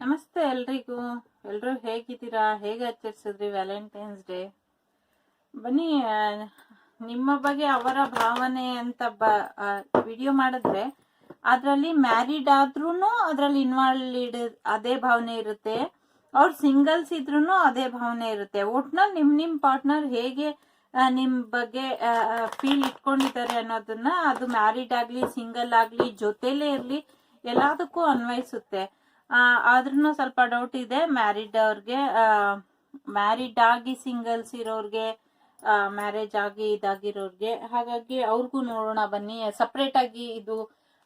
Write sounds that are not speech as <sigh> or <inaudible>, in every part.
ನಮಸ್ತೆ ಎಲ್ರಿಗೂ. ಎಲ್ಲರೂ ಹೇಗಿದ್ದೀರಾ? ಹೇಗೆ ಆಚರಿಸಿದ್ರಿ ವ್ಯಾಲೆಂಟೈನ್ಸ್ ಡೇ? ಬನ್ನಿ ನಿಮ್ಮ ಬಗ್ಗೆ ಅವರ ಭಾವನೆ ಅಂತ ಬ ವಿಡಿಯೋ ಮಾಡಿದ್ರೆ ಅದರಲ್ಲಿ ಮ್ಯಾರಿಡ್ ಆದ್ರೂ ಅದರಲ್ಲಿ ಇನ್ವಾಲ್ಡ್ ಅದೇ ಭಾವನೆ ಇರುತ್ತೆ. ಅವ್ರು ಸಿಂಗಲ್ಸ್ ಇದ್ರೂ ಅದೇ ಭಾವನೆ ಇರುತ್ತೆ. ಒಟ್ನಲ್ಲಿ ನಿಮ್ ನಿಮ್ ಪಾರ್ಟ್ನರ್ ಹೇಗೆ ನಿಮ್ಮ ನಿಮ್ ಬಗ್ಗೆ ಫೀಲ್ ಇಟ್ಕೊಂಡಿದ್ದಾರೆ ಅನ್ನೋದನ್ನ ಅದು ಮ್ಯಾರಿಡ್ ಆಗ್ಲಿ, ಸಿಂಗಲ್ ಆಗ್ಲಿ, ಜೊತೆಲೇ ಇರ್ಲಿ ಎಲ್ಲದಕ್ಕೂ ಅನ್ವಯಿಸುತ್ತೆ. ಆದ್ರೂ ಸ್ವಲ್ಪ ಡೌಟ್ ಇದೆ. ಮ್ಯಾರಿಡ್ ಅವ್ರಿಗೆ ಮ್ಯಾರಿಡ್ ಆಗಿ ಸಿಂಗಲ್ಸ್ ಇರೋರಿಗೆ ಮ್ಯಾರೇಜ್ ಆಗಿ ಇದಾಗಿರೋರಿಗೆ ಹಾಗಾಗಿ ಅವ್ರಿಗೂ ನೋಡೋಣ ಬನ್ನಿ. ಸಪ್ರೇಟ್ ಆಗಿ ಇದು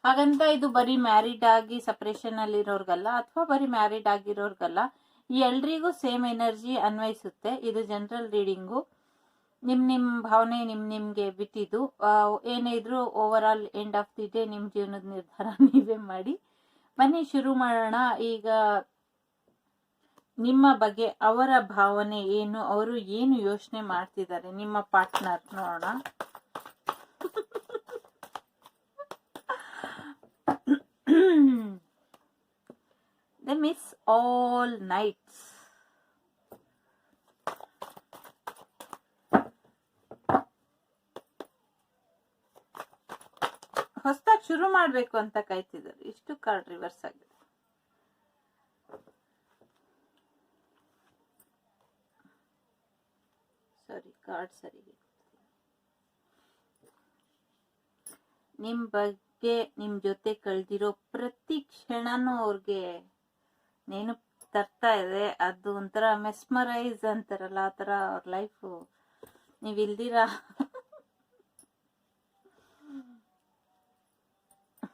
ಹಾಗಂತ ಇದು ಬರೀ ಮ್ಯಾರಿಡ್ ಆಗಿ ಸಪ್ರೇಷನ್ ಅಲ್ಲಿ ಇರೋರ್ಗಲ್ಲ ಅಥವಾ ಬರೀ ಮ್ಯಾರಿಡ್ ಆಗಿರೋರ್ಗಲ್ಲ ಈ ಎಲ್ರಿಗೂ ಸೇಮ್ ಎನರ್ಜಿ ಅನ್ವಯಿಸುತ್ತೆ. ಇದು ಜನರಲ್ ರೀಡಿಂಗು ನಿಮ್ ನಿಮ್ ಭಾವನೆ ನಿಮ್ ನಿಮ್ಗೆ ಬಿಟ್ಟಿದ್ದು. ಆ, ಏನೇ ಇದ್ರು overall end of the day ನಿಮ್ ಜೀವನದ ನಿರ್ಧಾರ <laughs> ನೀವೇ ಮಾಡಿ. ಬನ್ನಿ ಶುರು ಮಾಡೋಣ. ಈಗ ನಿಮ್ಮ ಬಗ್ಗೆ ಅವರ ಭಾವನೆ ಏನು? ಅವರು ಏನು ಯೋಚನೆ ಮಾಡ್ತಿದ್ದಾರೆ? ನಿಮ್ಮ ಪಾರ್ಟ್ನರ್ ನೋಡೋಣ. ದ ಮಿಸ್ ಆಲ್ ನೈಟ್ಸ್ ಹೊಸದಾಗಿ ಶುರು ಮಾಡ್ಬೇಕು ಅಂತ ಕಾಯ್ತಿದ್ದಾರೆ. ಇಷ್ಟು ಕಾರ್ಡ್ ರಿವರ್ಸ್ ಆಗಿದೆ. ಸಾರಿ ಕಾರ್ಡ್ ಸರಿ ನಿಮ್ ಬಗ್ಗೆ, ನಿಮ್ ಜೊತೆ ಕಳ್ದಿರೋ ಪ್ರತಿ ಕ್ಷಣನೂ ಅವ್ರಿಗೆ ನೆನಪು ತರ್ತಾ ಇದೆ. ಅದು ಒಂಥರ ಮೆಸ್ಮರೈಸ್ ಅಂತಾರಲ್ಲ, ಆ ಥರ ಅವ್ರ ಲೈಫು ನೀವ್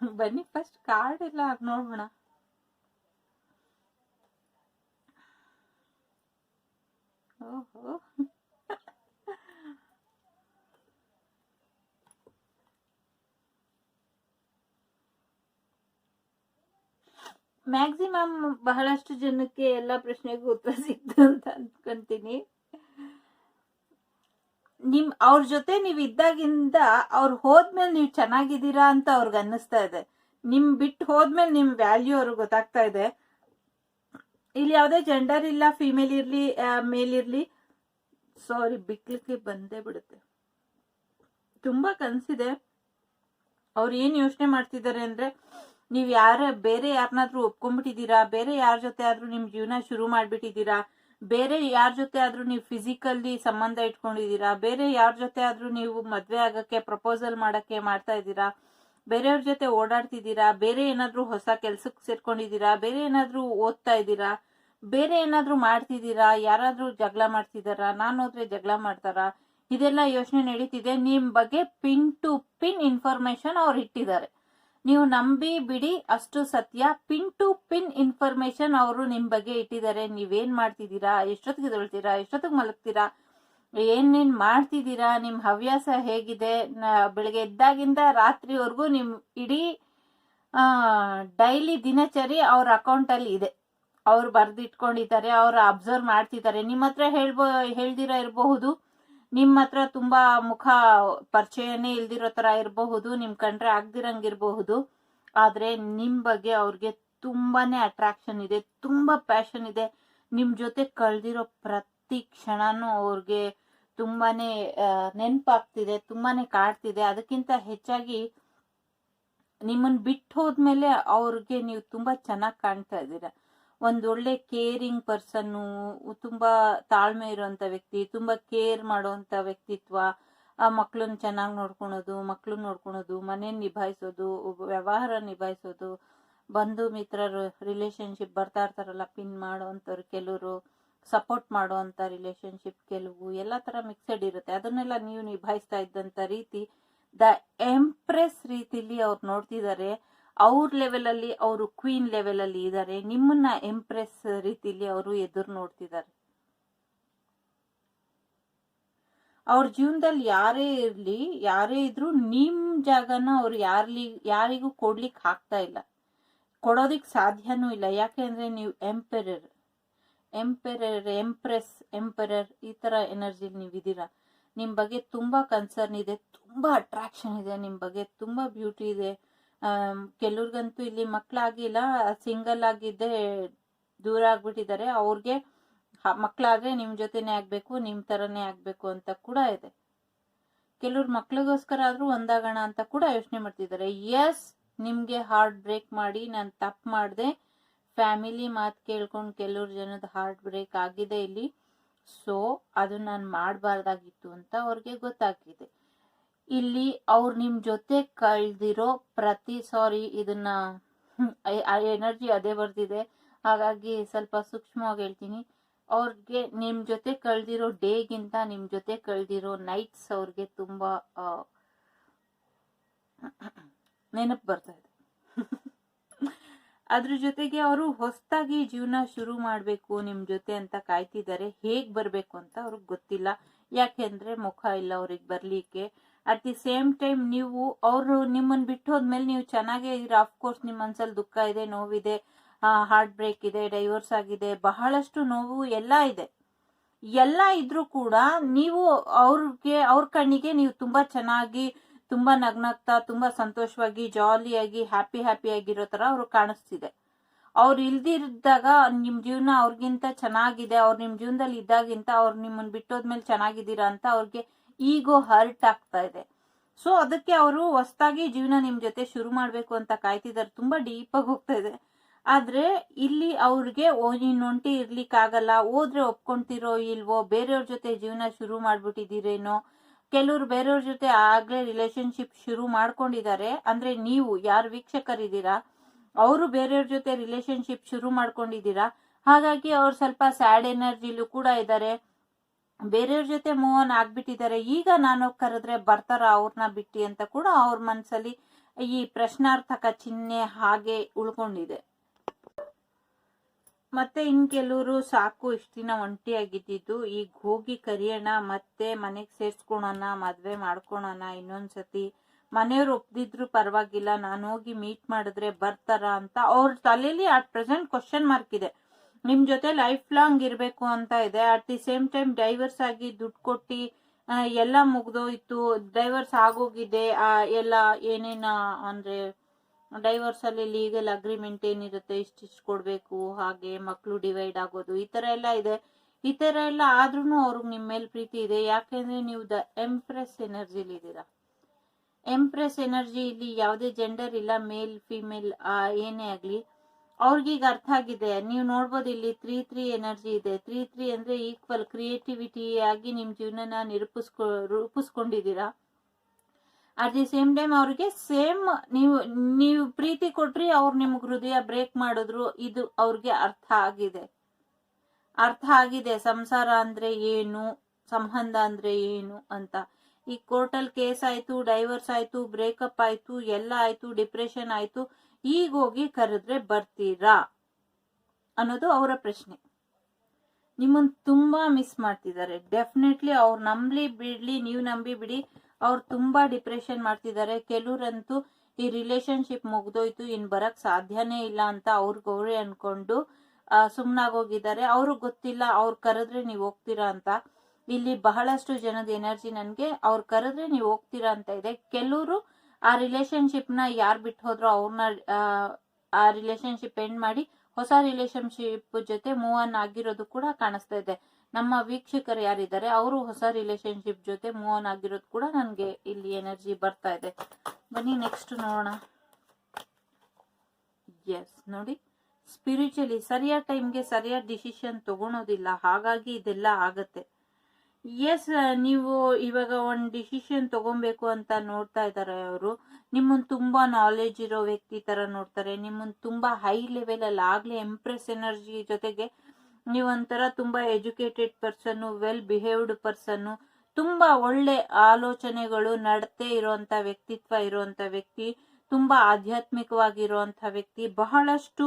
ಬನ್ನಿ ಫಸ್ಟ್ ಕಾರ್ಡ್ ಎಲ್ಲ ನೋಡೋಣ ಓಹೋ. ಮ್ಯಾಕ್ಸಿಮಮ್ ಬಹಳಷ್ಟು ಜನಕ್ಕೆ ಎಲ್ಲ ಪ್ರಶ್ನೆಗೂ ಉತ್ತರ ಸಿಕ್ತು ಅಂತ ಅನ್ಕೊಂತೀನಿ. ನಿಮ್, ಅವ್ರ ಜೊತೆ ನೀವ್ ಇದ್ದಾಗಿಂದ ಅವ್ರು ಹೋದ್ಮೇಲೆ ನೀವು ಚೆನ್ನಾಗಿದ್ದೀರಾ ಅಂತ ಅವ್ರಿಗೆ ಅನ್ನಿಸ್ತಾ ಇದೆ. ನಿಮ್ ಬಿಟ್ಟು ಹೋದ್ಮೇಲೆ ನಿಮ್ ವ್ಯಾಲ್ಯೂ ಅವ್ರಿಗೆ ಗೊತ್ತಾಗ್ತಾ ಇದೆ. ಇಲ್ಲಿ ಯಾವುದೇ ಜೆಂಡರ್ ಇಲ್ಲ, ಫಿಮೇಲ್ ಇರ್ಲಿ ಮೇಲ್ ಇರ್ಲಿ. ಸಾರಿ, ಬಿಕ್ಲಿಕ್ಕೆ ಬಂದೇ ಬಿಡುತ್ತೆ. ತುಂಬಾ ಕನ್ಸಿದೆ. ಅವ್ರು ಏನ್ ಯೋಚನೆ ಮಾಡ್ತಿದ್ದಾರೆ ಅಂದ್ರೆ, ನೀವ್ ಯಾರ, ಬೇರೆ ಯಾರನ್ನಾದ್ರೂ ಒಪ್ಕೊಂಡ್ಬಿಟ್ಟಿದ್ದೀರಾ, ಬೇರೆ ಯಾರ ಜೊತೆ ಆದ್ರೂ ನಿಮ್ ಜೀವನ ಶುರು ಮಾಡ್ಬಿಟ್ಟಿದೀರಾ ಬೇರೆ ಯಾರ ಜೊತೆ ಆದ್ರೂ ನೀವು ಫಿಸಿಕಲ್ಲಿ ಸಂಬಂಧ ಇಟ್ಕೊಂಡಿದ್ದೀರಾ? ಬೇರೆ ಯಾರ ಜೊತೆ ಆದ್ರೂ ನೀವು ಮದ್ವೆ ಆಗಕ್ಕೆ ಪ್ರಪೋಸಲ್ ಮಾಡಕ್ಕೆ ಮಾಡ್ತಾ ಇದ್ದೀರಾ? ಬೇರೆಯವ್ರ ಜೊತೆ ಓಡಾಡ್ತಿದ್ದೀರಾ? ಬೇರೆ ಏನಾದ್ರೂ ಹೊಸ ಕೆಲ್ಸಕ್ಕೆ ಸೇರ್ಕೊಂಡಿದ್ದೀರಾ? ಬೇರೆ ಏನಾದ್ರೂ ಓದ್ತಾ ಇದ್ದೀರಾ? ಬೇರೆ ಏನಾದ್ರೂ ಮಾಡ್ತಿದ್ದೀರಾ? ಯಾರಾದ್ರೂ ಜಗಳ ಮಾಡ್ತಿದ್ದಾರಾ? ನಾನು ಹೋದ್ರೆ ಜಗಳ ಮಾಡ್ತಾರಾ? ಇದೆಲ್ಲ ಯೋಚನೆ ನಡೀತಿದೆ. ನಿಮ್ ಬಗ್ಗೆ ಪಿನ್ ಟು ಪಿನ್ ಇನ್ಫಾರ್ಮೇಶನ್ ಅವ್ರು ಇಟ್ಟಿದ್ದಾರೆ. ನೀವು ನಂಬಿ ಬಿಡಿ, ಅಷ್ಟು ಸತ್ಯ. ಪಿನ್ ಟು ಪಿನ್ ಇನ್ಫಾರ್ಮೇಶನ್ ಅವರು ನಿಮ್ ಬಗ್ಗೆ ಇಟ್ಟಿದ್ದಾರೆ. ನೀವೇನ್ ಮಾಡ್ತಿದ್ದೀರಾ? ಎಷ್ಟೊತ್ತಿಗೆ ತೊಳ್ತೀರಾ? ಎಷ್ಟೊತ್ತಿಗೆ ಮಲಗ್ತೀರಾ? ಏನೇನ್ ಮಾಡ್ತಿದ್ದೀರಾ? ನಿಮ್ ಹವ್ಯಾಸ ಹೇಗಿದೆ? ಬೆಳಿಗ್ಗೆ ಎದ್ದಾಗಿಂದ ರಾತ್ರಿವರೆಗೂ ನಿಮ್ ಇಡೀ ಡೈಲಿ ದಿನಚರಿ ಅವ್ರ ಅಕೌಂಟ್ ಅಲ್ಲಿ ಇದೆ. ಅವ್ರು ಬರ್ದಿಟ್ಕೊಂಡಿದ್ದಾರೆ, ಅವ್ರು ಅಬ್ಸರ್ವ್ ಮಾಡ್ತಿದ್ದಾರೆ. ನಿಮ್ಮ ಹತ್ರ ಹೇಳ್ಬೋ, ಹೇಳ್ದಿರ ಇರಬಹುದು. ನಿಮ್ಮ ಹತ್ರ ತುಂಬಾ ಮುಖ ಪರಿಚಯನೇ ಇಲ್ದಿರೋ ತರ ಇರಬಹುದು, ನಿಮ್ ಕಂಡ್ರೆ ಆಗ್ದಿರಂಗಿರಬಹುದು. ಆದ್ರೆ ನಿಮ್ ಬಗ್ಗೆ ಅವ್ರಿಗೆ ತುಂಬಾನೇ ಅಟ್ರಾಕ್ಷನ್ ಇದೆ, ತುಂಬಾ ಪ್ಯಾಷನ್ ಇದೆ. ನಿಮ್ ಜೊತೆ ಕಳ್ದಿರೋ ಪ್ರತಿ ಕ್ಷಣನೂ ಅವ್ರಿಗೆ ತುಂಬಾನೇ ನೆನಪಾಗ್ತಿದೆ, ತುಂಬಾನೇ ಕಾಡ್ತಿದೆ. ಅದಕ್ಕಿಂತ ಹೆಚ್ಚಾಗಿ ನಿಮ್ಮನ್ ಬಿಟ್ಟು ಹೋದ್ಮೇಲೆ ಅವ್ರಿಗೆ ನೀವು ತುಂಬಾ ಚೆನ್ನಾಗಿ ಕಾಣ್ತಾ ಇದ್ದೀರಾ. ಒಂದ್ ಒಳ್ಳೆ ಕೇರಿಂಗ್ ಪರ್ಸನ್ನು ತುಂಬಾ ತಾಳ್ಮೆ ಇರುವಂತ ವ್ಯಕ್ತಿ, ತುಂಬಾ ಕೇರ್ ಮಾಡುವಂತ ವ್ಯಕ್ತಿತ್ವ, ಆ ಮಕ್ಳನ್ನ ಚೆನ್ನಾಗಿ ನೋಡ್ಕೊಳೋದು ಮಕ್ಕಳನ್ನ ನೋಡ್ಕೊಳೋದು ಮನೆ ನಿಭಾಯಿಸೋದು ವ್ಯವಹಾರ ನಿಭಾಯಿಸೋದು, ಬಂಧು ಮಿತ್ರರು ರಿಲೇಶನ್ಶಿಪ್ ಬರ್ತಾ ಇರ್ತಾರಲ್ಲ ಪಿನ್ ಮಾಡೋವಂಥವ್ರು ಕೆಲವರು ಸಪೋರ್ಟ್ ಮಾಡುವಂತ ರಿಲೇಶನ್ಶಿಪ್ ಕೆಲವು, ಎಲ್ಲ ತರ ಮಿಕ್ಸೆಡ್ ಇರುತ್ತೆ. ಅದನ್ನೆಲ್ಲ ನೀವು ನಿಭಾಯಿಸ್ತಾ ಇದ್ದಂತ ರೀತಿ ದ ಎಂಪ್ರೆಸ್ ರೀತಿಲಿ ಅವ್ರು ನೋಡ್ತಿದ್ದಾರೆ ಅವ್ರ ಲೆವೆಲಲ್ಲಿ ಅವರು ಕ್ವೀನ್ ಲೆವೆಲಲ್ಲಿ ಇದ್ದಾರೆ ನಿಮ್ಮನ್ನ ಎಂಪ್ರೆಸ್ ರೀತಿಲಿ ಅವರು ಎದುರು ನೋಡ್ತಿದ್ದಾರೆ ಅವ್ರ ಜೀವನದಲ್ಲಿ ಯಾರೇ ಇರಲಿ, ಯಾರೇ ಇದ್ರು ನಿಮ್ ಜಾಗನ ಅವ್ರು ಯಾರ್ಲಿ, ಯಾರಿಗೂ ಕೊಡ್ಲಿಕ್ಕೆ ಆಗ್ತಾ ಇಲ್ಲ. ಕೊಡೋದಿಕ್ ಸಾಧ್ಯನೂ ಇಲ್ಲ. ಯಾಕೆ ಅಂದ್ರೆ ನೀವು ಎಂಪೆರರ್ ಎಂಪೆರರ್ ಎಂಪ್ರೆಸ್ ಎಂಪೆರರ್ ಈ ತರ ಎನರ್ಜಿ ನೀವು ನಿಮ್ಮ ನಿಮ್ ಬಗ್ಗೆ ತುಂಬಾ ಕನ್ಸರ್ನ್ ಇದೆ, ತುಂಬಾ ಅಟ್ರಾಕ್ಷನ್ ಇದೆ, ನಿಮ್ ಬಗ್ಗೆ ತುಂಬಾ ಬ್ಯೂಟಿ ಇದೆ. ಕೆಲವ್ರಿಗಂತೂ ಇಲ್ಲಿ ಮಕ್ಕಳಾಗಿಲ್ಲ ಸಿಂಗಲ್ ಆಗಿದ್ದೆ ದೂರ ಆಗ್ಬಿಟ್ಟಿದ್ದಾರೆ. ಅವ್ರಿಗೆ ಮಕ್ಕಳಾದ್ರೆ ನಿಮ್ಮ ನಿಮ್ ಜೊತೆನೆ ಆಗ್ಬೇಕು, ನಿಮ್ ತರನೇ ಆಗ್ಬೇಕು ಅಂತ ಕೂಡ ಇದೆ. ಕೆಲವ್ರ ಮಕ್ಳಿಗೋಸ್ಕರ ಆದ್ರೂ ಒಂದಾಗೋಣ ಅಂತ ಕೂಡ ಯೋಚನೆ ಮಾಡ್ತಿದ್ದಾರೆ. ಎಸ್ ನಿಮ್ಗೆ ಹಾರ್ಟ್ ಬ್ರೇಕ್ ಮಾಡಿ ನಾನು ತಪ್ಪು ಮಾಡಿದೆ. ಫ್ಯಾಮಿಲಿ ಮಾತು ಕೇಳ್ಕೊಂಡು ಕೆಲವ್ರ ಜನದ ಹಾರ್ಟ್ ಬ್ರೇಕ್ ಆಗಿದೆ ಇಲ್ಲಿ. ಸೊ ಅದು ನಾನು ಮಾಡಬಾರ್ದಾಗಿತ್ತು ಅಂತ ಅವ್ರಿಗೆ ಗೊತ್ತಾಗಿದೆ ಇಲ್ಲಿ ಅವ್ರು ನಿಮ್ಮ ಜೊತೆ ಕಳ್ದಿರೋ ಪ್ರತಿ ಸಾರಿ ಇದನ್ನ ಎನರ್ಜಿ ಅದೇ ಬರ್ತಿದೆ ಹಾಗಾಗಿ ಸ್ವಲ್ಪ ಸೂಕ್ಷ್ಮವಾಗಿ ಹೇಳ್ತೀನಿ. ಅವ್ರಿಗೆ ನಿಮ್ ಜೊತೆ ಕಳ್ದಿರೋ ಡೇಗಿಂತ ನಿಮ್ ಜೊತೆ ಕಳ್ದಿರೋ ನೈಟ್ಸ್ ಅವ್ರಿಗೆ ತುಂಬಾ ನೆನಪು ಬರ್ತಾ ಇದೆ. ಅದ್ರ ಜೊತೆಗೆ ಅವರು ಹೊಸದಾಗಿ ಜೀವನ ಶುರು ಮಾಡಬೇಕು, ನಿಮ್ ಜೊತೆ ಅಂತ ಕಾಯ್ತಿದ್ದಾರೆ. ಹೇಗೆ ಬರಬೇಕು ಅಂತ ಅವ್ರಿಗೆ ಗೊತ್ತಿಲ್ಲ. ಯಾಕೆಂದ್ರೆ ಮುಖ ಇಲ್ಲ ಅವ್ರಿಗೆ ಬರ್ಲಿಕ್ಕೆ. ಅಟ್ ದಿ ಸೇಮ್ ಟೈಮ್ ನೀವು ಅವರು ನಿಮ್ಮನ್ನ ಬಿಟ್ಟು ಹೋದ್ಮೇಲೆ ನೀವು ಚೆನ್ನಾಗೇ ಇದೀರ ಕೋರ್ಸ್ ನಿಮ್ಮ ಮನಸ್ಸಲ್ಲಿ ದುಃಖ ಇದೆ, ನೋವಿದೆ ಹಾರ್ಟ್ ಬ್ರೇಕ್ ಇದೆ ಡೈವರ್ಸ್ ಆಗಿದೆ, ಬಹಳಷ್ಟು ನೋವು ಎಲ್ಲ ಇದೆ. ಎಲ್ಲ ಇದ್ರೂ ಕೂಡ ನೀವು ಅವ್ರಿಗೆ, ಅವ್ರ ಕಣ್ಣಿಗೆ ನೀವು ತುಂಬಾ ಚೆನ್ನಾಗಿ, ತುಂಬಾ ನಗ್ನಗ್ತಾ, ತುಂಬಾ ಸಂತೋಷವಾಗಿ ಜಾಲಿಯಾಗಿ ಹ್ಯಾಪಿ ಹ್ಯಾಪಿ ಆಗಿರೋ ತರ ಅವ್ರು ಕಾಣಿಸ್ತಿದೆ. ಅವ್ರು ಇಲ್ದಿದ್ದಾಗ ನಿಮ್ ಜೀವನ ಅವ್ರಿಗಿಂತ ಚೆನ್ನಾಗಿದೆ, ಅವ್ರು ನಿಮ್ ಜೀವನದಲ್ಲಿ ಇದ್ದಾಗಿಂತ ಅವ್ರು ನಿಮ್ಮನ್ನ ಬಿಟ್ಟೋದ್ಮೇಲೆ ಚೆನ್ನಾಗಿದ್ದೀರಾ ಅಂತ ಅವ್ರಿಗೆ ಈಗೋ ಹರ್ಟ್ ಆಗ್ತಾ ಇದೆ. ಸೊ ಅದಕ್ಕೆ ಅವರು ಹೊಸ್ತಾಗಿ ಜೀವನ ನಿಮ್ ಜೊತೆ ಶುರು ಮಾಡ್ಬೇಕು ಅಂತ ಕಾಯ್ತಿದ್ದಾರೆ ತುಂಬಾ ಡೀಪ್ ಆಗಿ ಹೋಗ್ತಾ ಇದೆ. ಆದ್ರೆ, ಇಲ್ಲಿ ಅವ್ರಿಗೆ ನೀನ್ ಒಂಟಿ ಇರ್ಲಿಕ್ಕಾಗಲ್ಲ ಹೋದ್ರೆ ಒಪ್ಕೊಂತಿರೋ ಇಲ್ವೋ, ಬೇರೆಯವ್ರ ಜೊತೆ ಜೀವನ ಶುರು ಮಾಡ್ಬಿಟ್ಟಿದ್ದೀರೇನೋ, ಕೆಲವ್ರು ಬೇರೆಯವ್ರ ಜೊತೆ ಆಗ್ಲೇ ರಿಲೇಶನ್ಶಿಪ್ ಶುರು ಮಾಡ್ಕೊಂಡಿದ್ದಾರೆ. ಅಂದ್ರೆ ನೀವು, ಯಾರು ವೀಕ್ಷಕರಿದ್ದೀರಾ, ಅವರು ಬೇರೆಯವ್ರ ಜೊತೆ ರಿಲೇಶನ್ಶಿಪ್ ಶುರು ಮಾಡ್ಕೊಂಡಿದ್ದೀರಾ, ಹಾಗಾಗಿ ಅವ್ರು ಸ್ವಲ್ಪ ಸ್ಯಾಡ್ ಎನರ್ಜಿಲೂ ಕೂಡ ಇದ್ದಾರೆ ಬೇರೆಯವ್ರ ಜೊತೆ ಮೂವ್ ಆನ್ ಆಗ್ಬಿಟ್ಟಿದ್ದಾರೆ. ಈಗ ನಾನು ಕರೆದ್ರೆ ಬರ್ತಾರ ಅವ್ರನ್ನ ಬಿಟ್ಟಿ ಅಂತ ಕೂಡ ಅವ್ರ ಮನ್ಸಲ್ಲಿ ಈ ಪ್ರಶ್ನಾರ್ಥಕ ಚಿಹ್ನೆ ಹಾಗೆ ಉಳ್ಕೊಂಡಿದೆ. ಮತ್ತೆ ಇನ್ ಕೆಲವರು ಸಾಕು, ಇಷ್ಟ ದಿನ ಒಂಟಿಯಾಗಿದ್ದಿದ್ದು ಈಗ ಹೋಗಿ ಕರಿಯೋಣ ಮತ್ತೆ ಮನೆಗ್ ಸೇರ್ಸ್ಕೊಳೋಣ, ಮದ್ವೆ ಮಾಡ್ಕೊಳೋಣ ಇನ್ನೊಂದ್ಸತಿ. ಮನೆಯವ್ರು ಒಪ್ದಿದ್ರು ಪರವಾಗಿಲ್ಲ, ನಾನು ಹೋಗಿ ಮೀಟ್ ಮಾಡಿದ್ರೆ ಬರ್ತಾರ ಅಂತ ಅವ್ರ ತಲೆಯಲ್ಲಿ ಅಟ್ ಪ್ರೆಸೆಂಟ್ ಕ್ವಶನ್ ಮಾರ್ಕ್ ಇದೆ. ನಿಮ್ ಜೊತೆ ಲೈಫ್ ಲಾಂಗ್ ಇರಬೇಕು ಅಂತ ಇದೆ. At the same time divorce ಆಗಿ ದುಡ್ಡು ಕೊಟ್ಟಿ ಎಲ್ಲ ಮುಗ್ದೋಯ್ತು. ಡೈವರ್ಸ್ ಆಗೋಗಿದೆ. ಆ, ಎಲ್ಲ ಏನೇನ ಅಂದ್ರೆ ಡೈವರ್ಸ್ ಅಲ್ಲಿ ಲೀಗಲ್ ಅಗ್ರಿಮೆಂಟ್ ಏನಿರುತ್ತೆ ಇಷ್ಟಿಷ್ಟು ಕೊಡ್ಬೇಕು ಹಾಗೆ ಮಕ್ಕಳು ಡಿವೈಡ್ ಆಗೋದು ಈ ತರ ಎಲ್ಲ ಇದೆ. ಈ ತರ ಎಲ್ಲ ಆದ್ರೂ ಅವ್ರಿಗೆ ನಿಮ್ ಮೇಲೆ ಪ್ರೀತಿ ಇದೆ. ಯಾಕೆಂದ್ರೆ ನೀವು ದ ಎಂಪ್ರೆಸ್ ಎನರ್ಜಿಲಿ ಇದ್ದೀರಾ. ಎಂಪ್ರೆಸ್ ಎನರ್ಜಿ ಇಲ್ಲಿ ಯಾವುದೇ ಜೆಂಡರ್ ಇಲ್ಲ ಮೇಲ್ ಫಿಮೇಲ್ ಏನೇ ಆಗ್ಲಿ. ಅವ್ರಿಗೀಗ ಅರ್ಥ ಆಗಿದೆ. ನೀವು ನೋಡ್ಬೋದು ಇಲ್ಲಿ ತ್ರೀ ತ್ರೀ ಎನರ್ಜಿ ಇದೆ. ತ್ರೀ ತ್ರೀ ಅಂದ್ರೆ ಈಕ್ವಲ್ ಕ್ರಿಯೇಟಿವಿಟಿ ಆಗಿ ನಿಮ್ ಜೀವನನ ನಿರೂಪಿಸ್ಕೊ, ರೂಪಿಸ್ಕೊಂಡಿದ್ದೀರಾ? ಅಟ್ ದಿ ಸೇಮ್ ಟೈಮ್ ಅವ್ರಿಗೆ ಸೇಮ್ ನೀವು ನೀವು ಪ್ರೀತಿ ಕೊಟ್ರಿ ಅವ್ರು ನಿಮ್ಗೆ ಹೃದಯ ಬ್ರೇಕ್ ಮಾಡಿದ್ರು. ಇದು ಅವ್ರಿಗೆ ಅರ್ಥ ಆಗಿದೆ. ಅರ್ಥ ಆಗಿದೆ. ಸಂಸಾರ ಅಂದ್ರೆ ಏನು? ಸಂಬಂಧ ಅಂದ್ರೆ ಏನು ಅಂತ. ಈ ಕೋರ್ಟಲ್ ಕೇಸ್ ಆಯ್ತು ಡೈವರ್ಸ್ ಆಯ್ತು ಬ್ರೇಕಪ್ ಆಯ್ತು, ಎಲ್ಲ ಆಯ್ತು ಡಿಪ್ರೆಷನ್ ಆಯ್ತು. ಈಗ ಹೋಗಿ ಕರೆದ್ರೆ ಬರ್ತೀರಾ? ಅನ್ನೋದು ಅವರ ಪ್ರಶ್ನೆ. ನಿಮ್ಮನ್ ತುಂಬಾ ಮಿಸ್ ಮಾಡ್ತಿದ್ದಾರೆ. ಡೆಫಿನೆಟ್ಲಿ ಅವ್ರು ನಂಬ್ಲಿ ಬಿಡ್ಲಿ, ನೀವು ನಂಬಿ ಬಿಡಿ. ಅವ್ರು ತುಂಬಾ ಡಿಪ್ರೆಷನ್ ಮಾಡ್ತಿದ್ದಾರೆ. ಕೆಲವರಂತೂ ಈ ರಿಲೇಶನ್ಶಿಪ್ ಮುಗ್ದೋಯ್ತು, ಇನ್ ಬರಕ್ ಸಾಧ್ಯನೇ ಇಲ್ಲ ಅಂತ ಅವ್ರಿಗೆ ಗೌರಿ ಅನ್ಕೊಂಡು ಸುಮ್ಮನಾಗೋಗಿದ್ದಾರೆ ಅವ್ರಿಗೆ ಗೊತ್ತಿಲ್ಲ, ಅವ್ರು ಕರೆದ್ರೆ ನೀವು ಹೋಗ್ತೀರಾ ಅಂತ. ಇಲ್ಲಿ ಬಹಳಷ್ಟು ಜನದ ಎನರ್ಜಿ ನನ್ಗೆ, ಅವ್ರು ಕರೆದ್ರೆ ನೀವು ಹೋಗ್ತೀರಾ ಅಂತ ಇದೆ. ಕೆಲವರು ಆ ರಿಲೇಶನ್ಶಿಪ್ನ ಯಾರು ಬಿಟ್ಟು ಹೋದ್ರೋ ಅವ್ರನ್ನ ಆ ರಿಲೇಶನ್ಶಿಪ್ ಎಂಡ್ ಮಾಡಿ ಹೊಸ ರಿಲೇಶನ್ಶಿಪ್ ಜೊತೆ ಮೂವ್ ಆನ್ ಆಗಿರೋದು ಕೂಡ ಕಾಣಿಸ್ತಾ ಇದೆ. ನಮ್ಮ ವೀಕ್ಷಕರು ಯಾರಿದ್ದಾರೆ, ಅವರು ಹೊಸ ರಿಲೇಶನ್ಶಿಪ್ ಜೊತೆ ಮೂವ್ ಆನ್ ಆಗಿರೋದು ಕೂಡ ನನಗೆ ಇಲ್ಲಿ ಎನರ್ಜಿ ಬರ್ತಾ ಇದೆ. ಬನ್ನಿ ನೆಕ್ಸ್ಟ್ ನೋಡೋಣ. ಎಸ್ ನೋಡಿ. ಸ್ಪಿರಿಚುಲಿ ಸರಿಯಾದ ಟೈಮ್ಗೆ ಸರಿಯಾದ ಡಿಸಿಷನ್ ತಗೊಳೋದಿಲ್ಲ, ಹಾಗಾಗಿ ಇದೆಲ್ಲ ಆಗತ್ತೆ. ಎಸ್ ನೀವು ಇವಾಗ ಒಂದು ಡಿಸಿಷನ್ ತಗೊಬೇಕು ಅಂತ ನೋಡ್ತಾ ಇದ್ದಾರೆ ಅವರು. ನಿಮ್ಮನ್ ತುಂಬಾ ನಾಲೆಜ್ ಇರೋ ವ್ಯಕ್ತಿ ತರ ನೋಡ್ತಾರೆ. ನಿಮ್ಮನ್ ತುಂಬಾ ಹೈ ಲೆವೆಲ್ ಅಲ್ಲಿ ಆಗ್ಲೇ ಎಂಪ್ರೆಸ್ ಎನರ್ಜಿ ಜೊತೆಗೆ ನೀವೊಂಥರ ತುಂಬಾ educated person well behaved person ತುಂಬಾ ಒಳ್ಳೆ ಆಲೋಚನೆಗಳು ನಡತೆ ಇರುವಂತ ವ್ಯಕ್ತಿತ್ವ ಇರುವಂತ ವ್ಯಕ್ತಿ, ತುಂಬಾ ಆಧ್ಯಾತ್ಮಿಕವಾಗಿರುವಂತ ವ್ಯಕ್ತಿ, ಬಹಳಷ್ಟು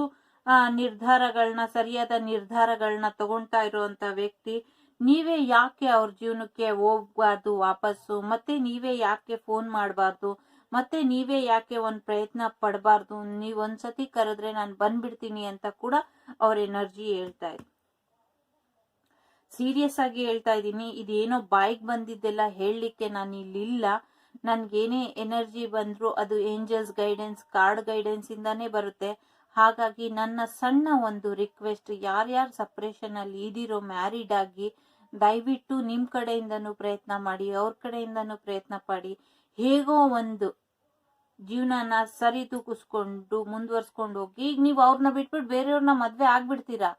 ನಿರ್ಧಾರಗಳನ್ನ ಸರಿಯಾದ ನಿರ್ಧಾರಗಳನ್ನ ತಗೊಳ್ತಾ ಇರುವಂತ ವ್ಯಕ್ತಿ ನೀವೇ ಯಾಕೆ ಅವ್ರ ಜೀವನಕ್ಕೆ ಹೋಗ್ಬಾರ್ದು ವಾಪಸ್ಸು? ಮತ್ತೆ ನೀವೇ ಯಾಕೆ ಫೋನ್ ಮಾಡಬಾರ್ದು? ಮತ್ತೆ ನೀವೇ ಯಾಕೆ ಒಂದು ಪ್ರಯತ್ನ ಪಡಬಾರ್ದು? ನೀವ್ ಒಂದ್ಸತಿ ಕರೆದ್ರೆ ನಾನು ಬಂದ್ಬಿಡ್ತೀನಿ ಅಂತ ಕೂಡ ಅವ್ರ ಎನರ್ಜಿ ಹೇಳ್ತಾ ಇದೆ. ಸೀರಿಯಸ್ ಆಗಿ ಹೇಳ್ತಾ ಇದ್ದೀನಿ. ಇದೇನೋ ಬಾಯಿಗೆ ಬಂದಿದ್ದೆಲ್ಲ ಹೇಳಲಿಕ್ಕೆ ನಾನು ಇಲ್ಲಿಲ್ಲ ನನ್ಗೇನೇ ಎನರ್ಜಿ ಬಂದ್ರು ಅದು ಏಂಜಲ್ಸ್ ಗೈಡೆನ್ಸ್ ಕಾರ್ಡ್ ಗೈಡೆನ್ಸ್ ಇಂದಾನೇ ಬರುತ್ತೆ. ಹಾಗಾಗಿ ನನ್ನ ಸಣ್ಣ ಒಂದು ರಿಕ್ವೆಸ್ಟ್, ಯಾರ್ಯಾರು ಸಪ್ರೇಷನ್ ಅಲ್ಲಿ ಇದಿರೋ ಮ್ಯಾರಿಡ್ ಆಗಿ ದಯವಿಟ್ಟು ನಿಮ್ಮ ಕಡೆಯಿಂದನೂ ಪ್ರಯತ್ನ ಮಾಡಿ, ಅವ್ರ ಕಡೆಯಿಂದನೂ ಪ್ರಯತ್ನ ಪಡಿ ಹೇಗೋ ಒಂದು ಜೀವನನ ಸರಿ ತೂಕಿಸ್ಕೊಂಡು ಮುಂದುವರ್ಸ್ಕೊಂಡು ಹೋಗಿ, ಈಗ ನೀವು ಅವ್ರನ್ನ ಬಿಟ್ಬಿಟ್ಟು ಬೇರೆಯವ್ರನ್ನ ಮದ್ವೆ ಆಗ್ಬಿಡ್ತೀರಾ?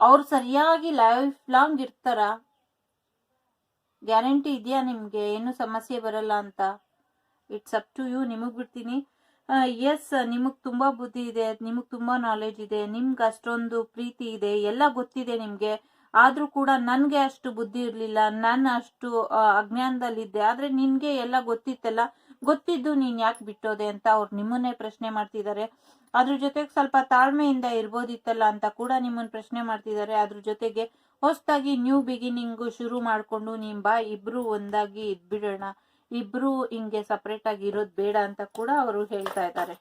ಅವ್ರು ಸರಿಯಾಗಿ ಲೈಫ್ ಲಾಂಗ್ ಇರ್ತಾರ? ಗ್ಯಾರಂಟಿ ಇದೆಯಾ ನಿಮ್ಗೆ? ಏನು ಸಮಸ್ಯೆ ಬರಲ್ಲ ಅಂತ? ಇಟ್ಸ್ ಅಪ್ ಟು ಯು ನಿಮಗ್ ಬಿಡ್ತೀನಿ. ಎಸ್ ನಿಮಗ್ ತುಂಬಾ ಬುದ್ಧಿ ಇದೆ, ನಿಮಗ್ ತುಂಬಾ ನಾಲೆಜ್ ಇದೆ, ನಿಮ್ಗೆ ಅಷ್ಟೊಂದು ಪ್ರೀತಿ ಇದೆ, ಎಲ್ಲ ಗೊತ್ತಿದೆ ನಿಮ್ಗೆ. ಆದ್ರೂ ಕೂಡ ನನ್ಗೆ ಅಷ್ಟು ಬುದ್ಧಿ ಇರ್ಲಿಲ್ಲ, ನಾನು ಅಷ್ಟು ಅಜ್ಞಾನದಲ್ಲಿದ್ದೆ. ಆದ್ರೆ ನಿನ್ಗೆ ಎಲ್ಲ ಗೊತ್ತಿತ್ತಲ್ಲ? ಗೊತ್ತಿದ್ದು ನೀನ್ ಯಾಕೆ ಬಿಟ್ಟೋದೆ ಅಂತ ಅವ್ರು ನಿಮ್ಮನ್ನೇ ಪ್ರಶ್ನೆ ಮಾಡ್ತಿದ್ದಾರೆ ಅದ್ರ ಜೊತೆಗೆ ಸ್ವಲ್ಪ ತಾಳ್ಮೆಯಿಂದ ಇರ್ಬೋದಿತ್ತಲ್ಲ ಅಂತ ಕೂಡ ನಿಮ್ಮನ್ನ ಪ್ರಶ್ನೆ ಮಾಡ್ತಿದ್ದಾರೆ ಅದ್ರ ಜೊತೆಗೆ ಹೊಸದಾಗಿ ನ್ಯೂ ಬಿಗಿನಿಂಗ್ ಶುರು ಮಾಡ್ಕೊಂಡು ನಿಮ್ ಬಾ, ಇಬ್ರು ಒಂದಾಗಿ ಇದ್ಬಿಡೋಣ. ಇಬ್ರು ಹಿಂಗೆ ಸಪ್ರೇಟ್ ಆಗಿ ಇರೋದ್ ಬೇಡ ಅಂತ ಕೂಡ ಅವರು ಹೇಳ್ತಾ ಇದ್ದಾರೆ